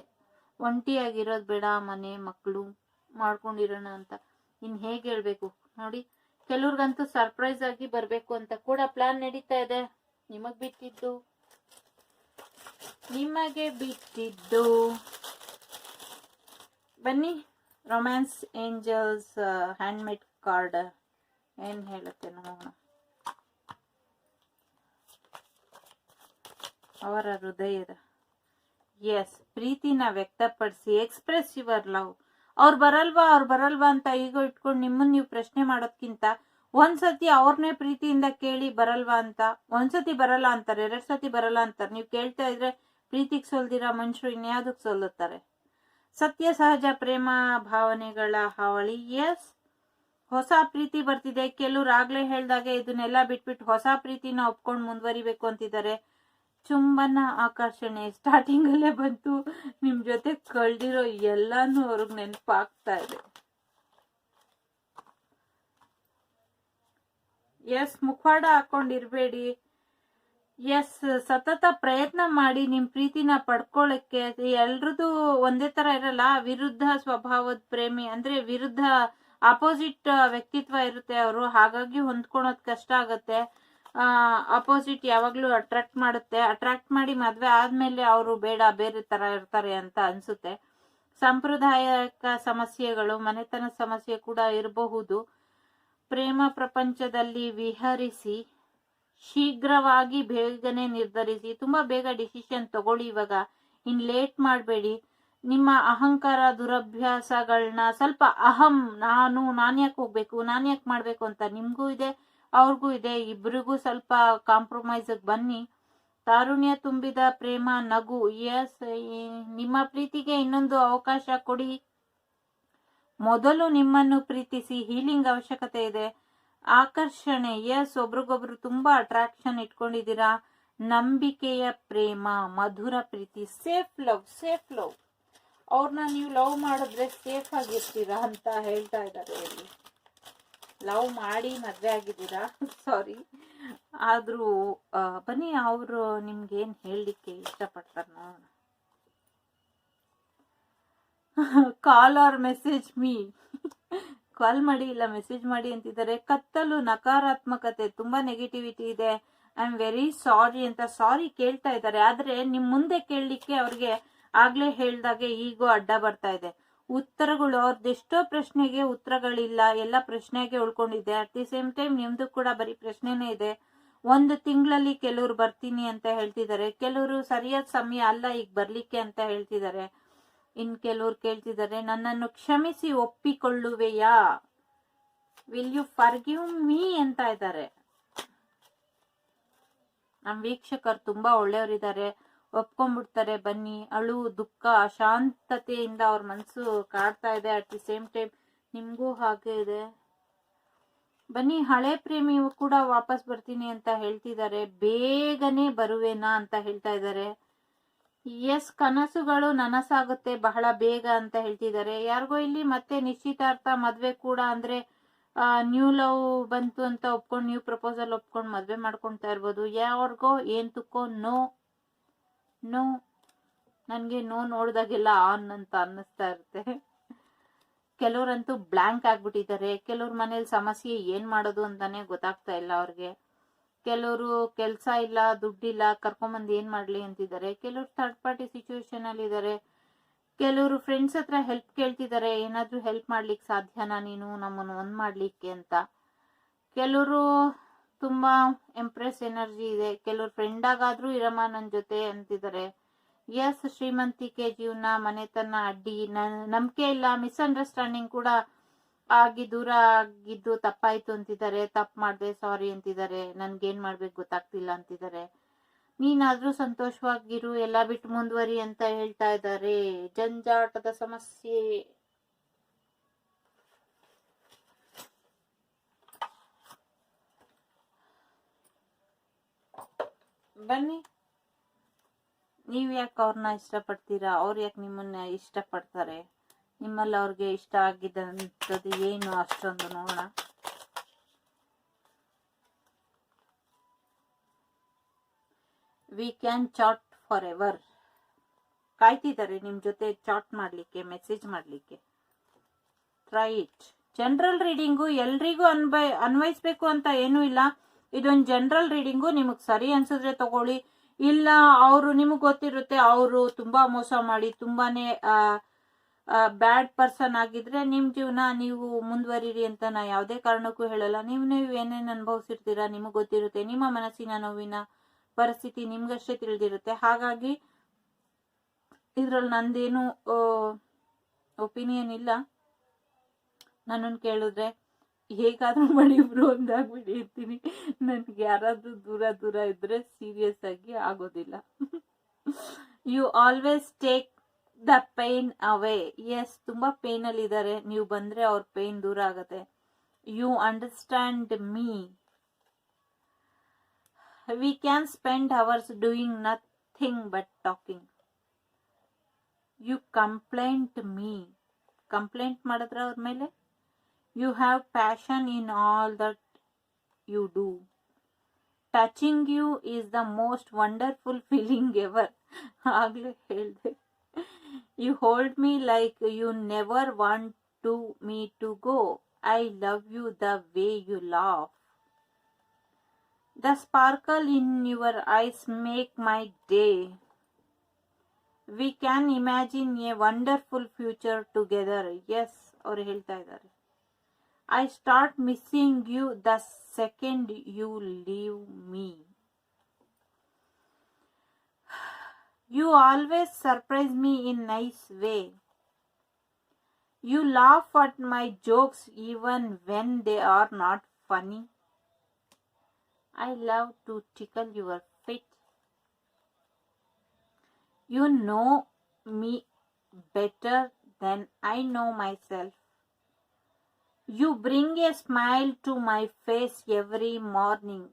ಒಂಟಿಯಾಗಿರೋದು ಬೇಡ ಮನೆ ಮಕ್ಕಳು ಮಾಡ್ಕೊಂಡಿರೋಣ ಅಂತ. ಇನ್ ಹೇಗೆ ಹೇಳ್ಬೇಕು? ನೋಡಿ, ಕೆಲವ್ರಿಗಂತೂ ಸರ್ಪ್ರೈಸ್ ಆಗಿ ಬರಬೇಕು ಅಂತ ಕೂಡ ಪ್ಲಾನ್ ನಡೀತಾ ಇದೆ. ನಿಮಗ್ ಬಿಟ್ಟಿದ್ದು? ನಿಮಗೆ ಬಿಟ್ಟಿದ್ದು? ಬನ್ನಿ, ರೊಮ್ಯಾನ್ಸ್ ಏಂಜಲ್ಸ್ ಹ್ಯಾಂಡ್ಮೇಡ್ ಕಾರ್ಡ್ ಏನ್ ಹೇಳುತ್ತೆ ನೋಡೋಣ. ಅವರ ಹೃದಯದ ಎಸ್, ಪ್ರೀತಿನ ವ್ಯಕ್ತಪಡಿಸಿ ಎಕ್ಸ್ಪ್ರೆಸ್ ಯುವರ್ ಲವ್ ಅವ್ರು ಬರಲ್ವಾ ಅವ್ರು ಬರಲ್ವಾ ಅಂತ ಈಗ ಇಟ್ಕೊಂಡು ನಿಮ್ಮನ್ನ ನೀವು ಪ್ರಶ್ನೆ ಮಾಡೋದ್ಕಿಂತ ಒಂದ್ಸತಿ ಅವ್ರನ್ನೇ ಪ್ರೀತಿಯಿಂದ ಕೇಳಿ ಬರಲ್ವಾ ಅಂತ, ಒಂದ್ಸತಿ ಬರಲ್ಲ ಅಂತಾರೆ, ಎರಡ್ ಸತಿ ಬರಲ್ಲ ಅಂತಾರೆ, ನೀವು ಕೇಳ್ತಾ ಇದ್ರೆ ಪ್ರೀತಿಗೆ ಸೋಲ್ದಿರ ಮನುಷ್ಯರು ಇನ್ಯಾವುದಕ್ಕೆ ಸೋಲುತ್ತಾರೆ? ಸತ್ಯ, ಸಹಜ, ಪ್ರೇಮ, ಭಾವನೆಗಳ ಹಾವಳಿ, ಎಸ್. ಹೊಸ ಪ್ರೀತಿ ಬರ್ತಿದೆ, ಕೆಲವ್ರು ಆಗ್ಲೇ ಹೇಳ್ದಾಗೆ ಇದನ್ನೆಲ್ಲ ಬಿಟ್ಬಿಟ್ಟು ಹೊಸ ಪ್ರೀತಿನ ಒಪ್ಕೊಂಡು ಮುಂದುವರಿಬೇಕು ಅಂತಿದ್ದಾರೆ. ಚುಂಬನ ಆಕರ್ಷಣೆ ಸ್ಟಾರ್ಟಿಂಗ್ ಅಲ್ಲೇ ಬಂತು. ನಿಮ್ ಜೊತೆ ಕಳ್ದಿರೋ ಎಲ್ಲಾನು ಅವ್ರಿಗೆ ನೆನಪಾಗ್ತಾ ಇದೆ. ಎಸ್, ಮುಖವಾಡ ಹಾಕೊಂಡಿರ್ಬೇಡಿ. ಎಸ್, ಸತತ ಪ್ರಯತ್ನ ಮಾಡಿ ನಿಮ್ ಪ್ರೀತಿನ ಪಡ್ಕೊಳ್ಳಕ್ಕೆ ಎಲ್ರದ್ದು ಒಂದೇ ತರ ಇರಲ್ಲ. ವಿರುದ್ಧ ಸ್ವಭಾವದ ಪ್ರೇಮಿ. ಅಂದ್ರೆ ವಿರುದ್ಧ ಅಪೋಸಿಟ್ ವ್ಯಕ್ತಿತ್ವ ಇರುತ್ತೆ ಅವರು. ಹಾಗಾಗಿ ಹೊಂದ್ಕೊಳೋದ್ ಕಷ್ಟ ಆಗತ್ತೆ. ಅಪೋಸಿಟ್ ಯಾವಾಗಲೂ ಅಟ್ರಾಕ್ಟ್ ಮಾಡುತ್ತೆ. ಅಟ್ರಾಕ್ಟ್ ಮಾಡಿ ಮದುವೆ ಆದಮೇಲೆ ಅವರು ಬೇಡ, ಬೇರೆ ತರ ಇರ್ತಾರೆ ಅಂತ ಅನ್ಸುತ್ತೆ. ಸಾಂಪ್ರದಾಯಿಕ ಸಮಸ್ಯೆಗಳು, ಮನೆತನ ಸಮಸ್ಯೆ ಕೂಡ ಇರಬಹುದು. ಪ್ರೇಮ ಪ್ರಪಂಚದಲ್ಲಿ ವಿಹರಿಸಿ, ಶೀಘ್ರವಾಗಿ ಬೇಗನೆ ನಿರ್ಧರಿಸಿ, ತುಂಬಾ ಬೇಗ ಡಿಸಿಷನ್ ತಗೊಳ್ಳಿ ಇವಾಗ. ಇನ್ ಲೇಟ್ ಮಾಡಬೇಡಿ. ನಿಮ್ಮ ಅಹಂಕಾರ ದುರಭ್ಯಾಸಗಳನ್ನ ಸ್ವಲ್ಪ ಅಹಂ, ನಾನು ನಾನು ಯಾಕೆ ಹೋಗ್ಬೇಕು ನಾನು ಯಾಕೆ ಮಾಡಬೇಕು ಅಂತ ನಿಮಗೂ ಇದೆ. ಅವ್ರಿಗೂ ಇದೆ. ಇಬ್ಬರಿಗೂ ಸ್ವಲ್ಪ ಕಾಂಪ್ರಮೈಸ್ ಬನ್ನಿ. ತಾರುಣ್ಯ ತುಂಬಿದ ಪ್ರೇಮ, ನಗು ಎಸ್ ನಿಮ್ಮ ಪ್ರೀತಿಗೆ ಇನ್ನೊಂದು ಅವಕಾಶ ಕೊಡಿ. ಮೊದಲು ನಿಮ್ಮನ್ನು ಪ್ರೀತಿಸಿ ಹೀಲಿಂಗ್ ಅವಶ್ಯಕತೆ ಇದೆ. ಆಕರ್ಷಣೆ ಎಸ್ ಒಬ್ರಿಗೊಬ್ರು ತುಂಬಾ ಅಟ್ರಾಕ್ಷನ್ ಇಟ್ಕೊಂಡಿದ್ದೀರಾ. ನಂಬಿಕೆಯ ಪ್ರೇಮ, ಮಧುರ ಪ್ರೀತಿ ಸೇಫ್ ಲವ್ ಸೇಫ್ ಲವ್ ಅವ್ರನ್ನ ನೀವು ಲವ್ ಮಾಡಿದ್ರೆ ಸೇಫ್ ಆಗಿರ್ತೀರಾ ಅಂತ ಹೇಳ್ತಾ ಇದ್ದಾರೆ ಲವ್ ಮಾಡಿ ಮದುವೆ ಆಗಿದ್ದೀರಾ? ಸಾರಿ. ಆದರೂ ಬನ್ನಿ ಅವರು ನಿಮ್ಗೇನು ಹೇಳಲಿಕ್ಕೆ ಇಷ್ಟಪಡ್ತಾರೆ ನೋಡೋಣ. Call or message me call ಮಾಡಿ ಇಲ್ಲ ಮೆಸೇಜ್ ಮಾಡಿ ಅಂತಿದ್ದಾರೆ. ಕತ್ತಲು, ನಕಾರಾತ್ಮಕತೆ, ತುಂಬಾ ನೆಗೆಟಿವಿಟಿ ಇದೆ. ಐ ಆಮ್ ವೆರಿ ಸಾರಿ ಅಂತ ಸಾರಿ ಕೇಳ್ತಾ ಇದ್ದಾರೆ. ಆದ್ರೆ ನಿಮ್ಮ ಮುಂದೆ ಕೇಳಲಿಕ್ಕೆ ಅವ್ರಿಗೆ ಆಗ್ಲೇ ಹೇಳ್ದಾಗೆ ಈಗೋ ಅಡ್ಡ ಬರ್ತಾ ಇದೆ. ಉತ್ತರಗಳು ಅವ್ರದ್ದೆಷ್ಟೋ ಪ್ರಶ್ನೆಗೆ ಉತ್ತರಗಳಿಲ್ಲ, ಎಲ್ಲ ಪ್ರಶ್ನೆಗೆ ಉಳ್ಕೊಂಡಿದೆ ಅಟ್ ದಿ ಸೇಮ್ ಟೈಮ್ ನಿಮ್ದು ಕೂಡ ಬರೀ ಪ್ರಶ್ನೆನೇ ಇದೆ. ಒಂದು ತಿಂಗಳಲ್ಲಿ ಕೆಲವ್ರು ಬರ್ತೀನಿ ಅಂತ ಹೇಳ್ತಿದ್ದಾರೆ. ಕೆಲವರು ಸರಿಯಾದ ಸಮಯ ಅಲ್ಲ ಈಗ ಬರ್ಲಿಕ್ಕೆ ಅಂತ ಹೇಳ್ತಿದ್ದಾರೆ. ಇನ್ ಕೆಲವ್ರು ಕೇಳ್ತಿದ್ದಾರೆ, ನನ್ನನ್ನು ಕ್ಷಮಿಸಿ ಒಪ್ಪಿಕೊಳ್ಳುವೆಯಾ? ವಿಲ್ ಯು ಫರ್ಗಿವ್ ಮೀ ಅಂತ ಇದ್ದಾರೆ. ನಮ್ ವೀಕ್ಷಕರು ತುಂಬಾ ಒಳ್ಳೆಯವರಿದ್ದಾರೆ. ಒಪ್ಕೊಂಡ್ಬಿಡ್ತಾರೆ, ಬನ್ನಿ. ಅಳು, ದುಃಖ, ಅಶಾಂತತೆಯಿಂದ ಅವ್ರ ಮನಸ್ಸು ಕಾಡ್ತಾ ಇದೆ. ಅಟ್ ದಿ ಸೇಮ್ ಟೈಮ್ ನಿಮಗೂ ಹಾಗೆ ಇದೆ. ಬನ್ನಿ, ಹಳೆ ಪ್ರೇಮಿ ಕೂಡ ವಾಪಸ್ ಬರ್ತೀನಿ ಅಂತ ಹೇಳ್ತಿದ್ದಾರೆ. ಬೇಗನೆ ಬರುವೆನಾ ಅಂತ ಹೇಳ್ತಾ ಇದ್ದಾರೆ. ಎಸ್ ಕನಸುಗಳು ನನಸಾಗುತ್ತೆ, ಬಹಳ ಬೇಗ ಅಂತ ಹೇಳ್ತಿದ್ದಾರೆ. ಯಾರಿಗೋ ಇಲ್ಲಿ ಮತ್ತೆ ನಿಶ್ಚಿತಾರ್ಥ ಮದ್ವೆ ಕೂಡ ಅಂದ್ರೆ ನ್ಯೂ ಲವ್ ಬಂತು ಅಂತ ಒಪ್ಕೊಂಡು ನ್ಯೂ ಪ್ರಪೋಸಲ್ ಒಪ್ಕೊಂಡು ಮದ್ವೆ ಮಾಡ್ಕೊಳ್ತಾ ಇರ್ಬೋದು. ಯಾವ್ರಿಗೋ ಏನ್ ತುಕ್ಕೋ ನೋ ನೋ, ನನಗೆ ನೋ ನೋಡಿದಾಗೆಲ್ಲ ಆನ್ ಅಂತ ಅನ್ನಿಸ್ತಾ ಇರುತ್ತೆ. ಕೆಲವರಂತೂ ಬ್ಲ್ಯಾಂಕ್ ಆಗ್ಬಿಟ್ಟಿದ್ದಾರೆ. ಕೆಲವ್ರ ಮನೇಲಿ ಸಮಸ್ಯೆ ಏನ್ ಮಾಡೋದು ಅಂತಾನೆ ಗೊತ್ತಾಗ್ತಾ ಇಲ್ಲ ಅವ್ರಿಗೆ. ಕೆಲವರು ಕೆಲಸ ಇಲ್ಲ, ದುಡ್ಡಿಲ್ಲ, ಕರ್ಕೊಂಬಂದು ಏನ್ ಮಾಡ್ಲಿ ಅಂತಿದ್ದಾರೆ. ಕೆಲವ್ರು ಥರ್ಡ್ ಪಾರ್ಟಿ ಸಿಚುವೇಶನ್ ಅಲ್ಲಿ ಇದಾರೆ. ಕೆಲವರು ಫ್ರೆಂಡ್ಸ್ ಹತ್ರ ಹೆಲ್ಪ್ ಕೇಳ್ತಿದ್ದಾರೆ. ಏನಾದ್ರೂ ಹೆಲ್ಪ್ ಮಾಡ್ಲಿಕ್ಕೆ ಸಾಧ್ಯನಾ ನೀನು? ನಮ್ಮನ್ನು ಒಂದ್ ಮಾಡ್ಲಿಕ್ಕೆ ಅಂತ. ಕೆಲವರು ತುಂಬಾ ಎಂಪ್ರೆಸ್ ಎನರ್ಜಿ ಇದೆ. ಕೆಲವ್ರು ಫ್ರೆಂಡ್ ಆಗಾದ್ರೂ ಇರಮ್ಮ ನನ್ನ ಜೊತೆ ಅಂತಿದ್ದಾರೆ ಎಸ್ ಶ್ರೀಮಂತಿಕೆ ಜೀವನ, ಮನೆತನ, ಅಡ್ಡಿ ನಂಬಿಕೆ ಇಲ್ಲ ಮಿಸ್ಅಂಡರ್ಸ್ಟ್ಯಾಂಡಿಂಗ್ ಕೂಡ ಆಗಿ ದೂರ ಆಗಿದ್ದು ತಪ್ಪಾಯ್ತು ಅಂತಿದ್ದಾರೆ ತಪ್ಪು ಮಾಡ್ದೆ ಸಾರಿ ಅಂತಿದ್ದಾರೆ ನನ್ಗೇನ್ ಮಾಡ್ಬೇಕು ಗೊತ್ತಾಗ್ತಿಲ್ಲ ಅಂತಿದ್ದಾರೆ ನೀನಾದ್ರೂ ಸಂತೋಷವಾಗಿರು, ಎಲ್ಲ ಬಿಟ್ಟು ಮುಂದುವರಿ ಅಂತ ಹೇಳ್ತಾ ಇದ್ದಾರೆ ಜಂಜಾಟದ ಸಮಸ್ಯೆ. ಬನ್ನಿ. ನೀವು ಯಾಕೆ ಅವ್ರನ್ನ ಇಷ್ಟಪಡ್ತೀರಾ? ಅವ್ರು ಯಾಕೆ ನಿಮ್ಮನ್ನ ಇಷ್ಟಪಡ್ತಾರೆ? ನಿಮ್ಮಲ್ಲಿ ಅವ್ರಿಗೆ ಇಷ್ಟ ಆಗಿದ್ದಂಥದ್ದು ಏನು ಅಷ್ಟೊಂದು ನೋಡೋಣ. We can chat forever ಕಾಯ್ತಿದ್ದಾರೆ ನಿಮ್ಮ ಜೊತೆ ಚಾಟ್ ಮಾಡಲಿಕ್ಕೆ ಮೆಸೇಜ್ ಮಾಡಲಿಕ್ಕೆ. ಟ್ರೈ ಇಟ್ ಜನರಲ್ ರೀಡಿಂಗು ಎಲ್ರಿಗೂ ಅನ್ವಯ ಅನ್ವಯಿಸ್ಬೇಕು ಅಂತ ಏನೂ ಇಲ್ಲ. ಇದೊಂದು ಜನರಲ್ ರೀಡಿಂಗು ನಿಮಗೆ ಸರಿ ಅನ್ಸಿದ್ರೆ ತಗೊಳ್ಳಿ. ಇಲ್ಲ, ಅವರು ನಿಮಗೆ ಗೊತ್ತಿರುತ್ತೆ, ಅವರು ತುಂಬಾ ಮೋಸ ಮಾಡಿ, ತುಂಬಾನೇ ಬ್ಯಾಡ್ ಪರ್ಸನ್ ಆಗಿದ್ರೆ ನಿಮ್ಮ ಜೀವನ ನೀವು ಮುಂದುವರಿರಿ ಅಂತ ನಾ ಯಾವುದೇ ಕಾರಣಕ್ಕೂ ಹೇಳಲ್ಲ. ನೀವು ನೀವು ಏನೇನು ಅನುಭವಿಸಿರ್ತೀರಾ, ನಿಮಗೆ ಗೊತ್ತಿರುತ್ತೆ. ನಿಮ್ಮ ಮನಸ್ಸಿನ ನೋವಿನ ಪರಿಸ್ಥಿತಿ ನಿಮ್ಗಷ್ಟೇ ತಿಳಿದಿರುತ್ತೆ. ಹಾಗಾಗಿ, ಇದ್ರಲ್ಲಿ ನಂದೇನು ಒಪಿನಿಯನ್ ಇಲ್ಲ. ನನ್ನನ್ನು ಕೇಳಿದ್ರೆ ಹೇಗಾದ್ರೂ ಮಾಡಿ ಇಬ್ರು ಒಂದಾಗ್ಬಿಡಿ ಇರ್ತೀನಿ ನನ್ಗೆ ಯಾರಾದ್ರೂ ದೂರ ದೂರ ಇದ್ರೆ ಸೀರಿಯಸ್ ಆಗಿ ಆಗೋದಿಲ್ಲ. You always take the pain away yes ತುಂಬಾ ಪೇನ್ ಅಲ್ಲಿ ಇದ್ದಾರೆ ನೀವು ಬಂದ್ರೆ ಅವ್ರ ಪೇನ್ ದೂರ ಆಗತ್ತೆ. You understand me we can spend hours doing nothing but talking you complete me complaint ಮಾಡಿದ್ರೆ ಅವ್ರ ಮೇಲೆ? You have passion in all that you do touching you is the most wonderful feeling ever ಆಗ್ಲೇ ಹೇಳಿದೆ you hold me like you never want to me to go I love you the way you love the sparkle in your eyes make my day we can imagine a wonderful future together yes ಅವ್ರು ಹೇಳ್ತಾ ಇದ್ದಾರೆ I start missing you the second you leave me. You always surprise me in nice way. You laugh at my jokes even when they are not funny. I love to tickle your feet. You know me better than I know myself. You bring a smile to my face every morning.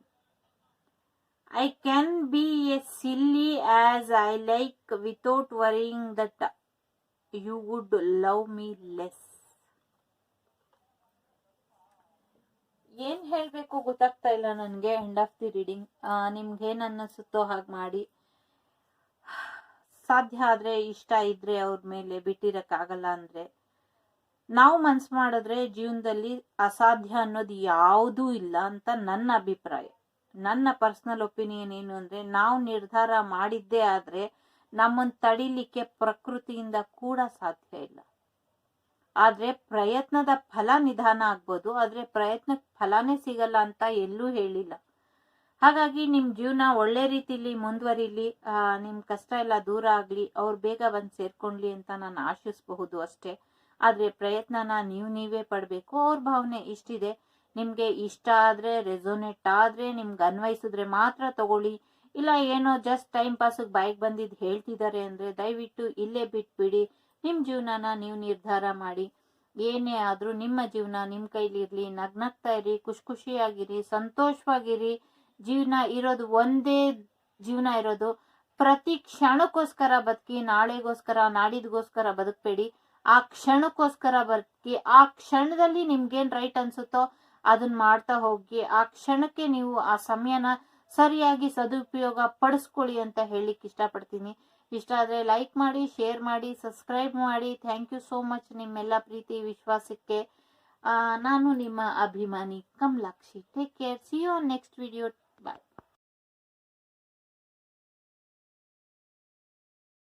I can be as silly as I like without worrying that you would love me less. ಏನು ಹೇಳಬೇಕು ಗೊತ್ತಾಗ್ತಾ ಇಲ್ಲ ನನಗೆ end of the reading ನಿಮ್ಗೆ ಏನ್ ಅನ್ನಿಸುತ್ತೋ ಹಾಗೆ ಮಾಡಿ ಸಾಧ್ಯ ಆದ್ರೆ ಇಷ್ಟ ಇದ್ರೆ ಅವ್ರ ಮೇಲೆ ಬಿಟ್ಟಿರೋಕ್ಕಾಗಲ್ಲ ಅಂದ್ರೆ ನಾವು ಮನ್ಸು ಮಾಡಿದ್ರೆ ಜೀವನದಲ್ಲಿ ಅಸಾಧ್ಯ ಅನ್ನೋದು ಯಾವುದೂ ಇಲ್ಲ ಅಂತ ನನ್ನ ಅಭಿಪ್ರಾಯ. ನನ್ನ ಪರ್ಸನಲ್ ಒಪಿನಿಯನ್ ಏನು ಅಂದ್ರೆ ನಾವು ನಿರ್ಧಾರ ಮಾಡಿದ್ದೇ ಆದರೆ ನಮ್ಮನ್ನು ತಡಿಲಿಕ್ಕೆ ಪ್ರಕೃತಿಯಿಂದ ಕೂಡ ಸಾಧ್ಯ ಇಲ್ಲ. ಆದ್ರೆ ಪ್ರಯತ್ನದ ಫಲ ನಿಧಾನ ಆಗ್ಬೋದು, ಆದ್ರೆ ಪ್ರಯತ್ನಕ್ಕೆ ಫಲನೇ ಸಿಗಲ್ಲ ಅಂತ ಎಲ್ಲೂ ಹೇಳಿಲ್ಲ. ಹಾಗಾಗಿ ನಿಮ್ಮ ಜೀವನ ಒಳ್ಳೆ ರೀತಿಲಿ ಮುಂದುವರಿಲಿ ನಿಮ್ಮ ನಿಮ್ ಕಷ್ಟ ಎಲ್ಲ ದೂರ ಆಗಲಿ, ಅವ್ರು ಬೇಗ ಬಂದು ಸೇರ್ಕೊಂಡ್ಲಿ ಅಂತ ನಾನು ಆಶಿಸಬಹುದು ಅಷ್ಟೇ. ಆದ್ರೆ ಪ್ರಯತ್ನನ ನೀವು ನೀವೇ ಪಡಬೇಕು. ಅವ್ರ ಭಾವನೆ ಇಷ್ಟಿದೆ. ನಿಮಗೆ ಇಷ್ಟ ಆದರೆ ರೆಸೋನೆಟ್ ಆದರೆ, ನಿಮ್ಗೆ ಅನ್ವಯಿಸಿದ್ರೆ ಮಾತ್ರ ತಗೊಳ್ಳಿ. ಇಲ್ಲ ಏನೋ ಜಸ್ಟ್ ಟೈಮ್ ಪಾಸಿಗೆ ಬಾಯಿಗೆ ಬಂದಿದ್ದು ಹೇಳ್ತಿದ್ದಾರೆ ಅಂದರೆ ದಯವಿಟ್ಟು ಇಲ್ಲೇ ಬಿಟ್ಬಿಡಿ. ನಿಮ್ಮ ಜೀವನನ ನೀವು ನಿರ್ಧಾರ ಮಾಡಿ. ಏನೇ ಆದರೂ ನಿಮ್ಮ ಜೀವನ ನಿಮ್ಮ ಕೈಲಿರಲಿ ನಗ್ನಗ್ತಾ ಇರಿ ಖುಷಿ ಖುಷಿಯಾಗಿರಿ, ಸಂತೋಷವಾಗಿರಿ. ಜೀವನ ಇರೋದು ಒಂದೇ ಜೀವನ ಇರೋದು. ಪ್ರತಿ ಕ್ಷಣಕ್ಕೋಸ್ಕರ ಬದುಕಿ, ನಾಳೆಗೋಸ್ಕರ, ನಾಡಿದ್ಗೋಸ್ಕರ ಬದುಕಬೇಡಿ. ಆ ಕ್ಷಣಕ್ಕೋಸ್ಕರ ಬರ್ತಿ, ಆ ಕ್ಷಣದಲ್ಲಿ ನಿಮ್ಗೇನ್ ರೈಟ್ ಅನ್ಸುತ್ತೋ ಅದನ್ನ ಮಾಡ್ತಾ ಹೋಗಿ, ಆ ಕ್ಷಣಕ್ಕೆ ನೀವು ಆ ಸಮಯನ ಸರಿಯಾಗಿ ಸದುಪಯೋಗ ಪಡಿಸ್ಕೊಳ್ಳಿ ಅಂತ ಹೇಳಿಕ್ ಇಷ್ಟಪಡ್ತೀನಿ. ಇಷ್ಟ ಆದ್ರೆ ಲೈಕ್ ಮಾಡಿ ಶೇರ್ ಮಾಡಿ ಸಬ್ಸ್ಕ್ರೈಬ್ ಮಾಡಿ. ಥ್ಯಾಂಕ್ ಯು ಸೋ ಮಚ್ ನಿಮ್ಮೆಲ್ಲ ಪ್ರೀತಿ, ವಿಶ್ವಾಸಕ್ಕೆ. ನಾನು ನಿಮ್ಮ ಅಭಿಮಾನಿ Kamalakshi. Take care see you next video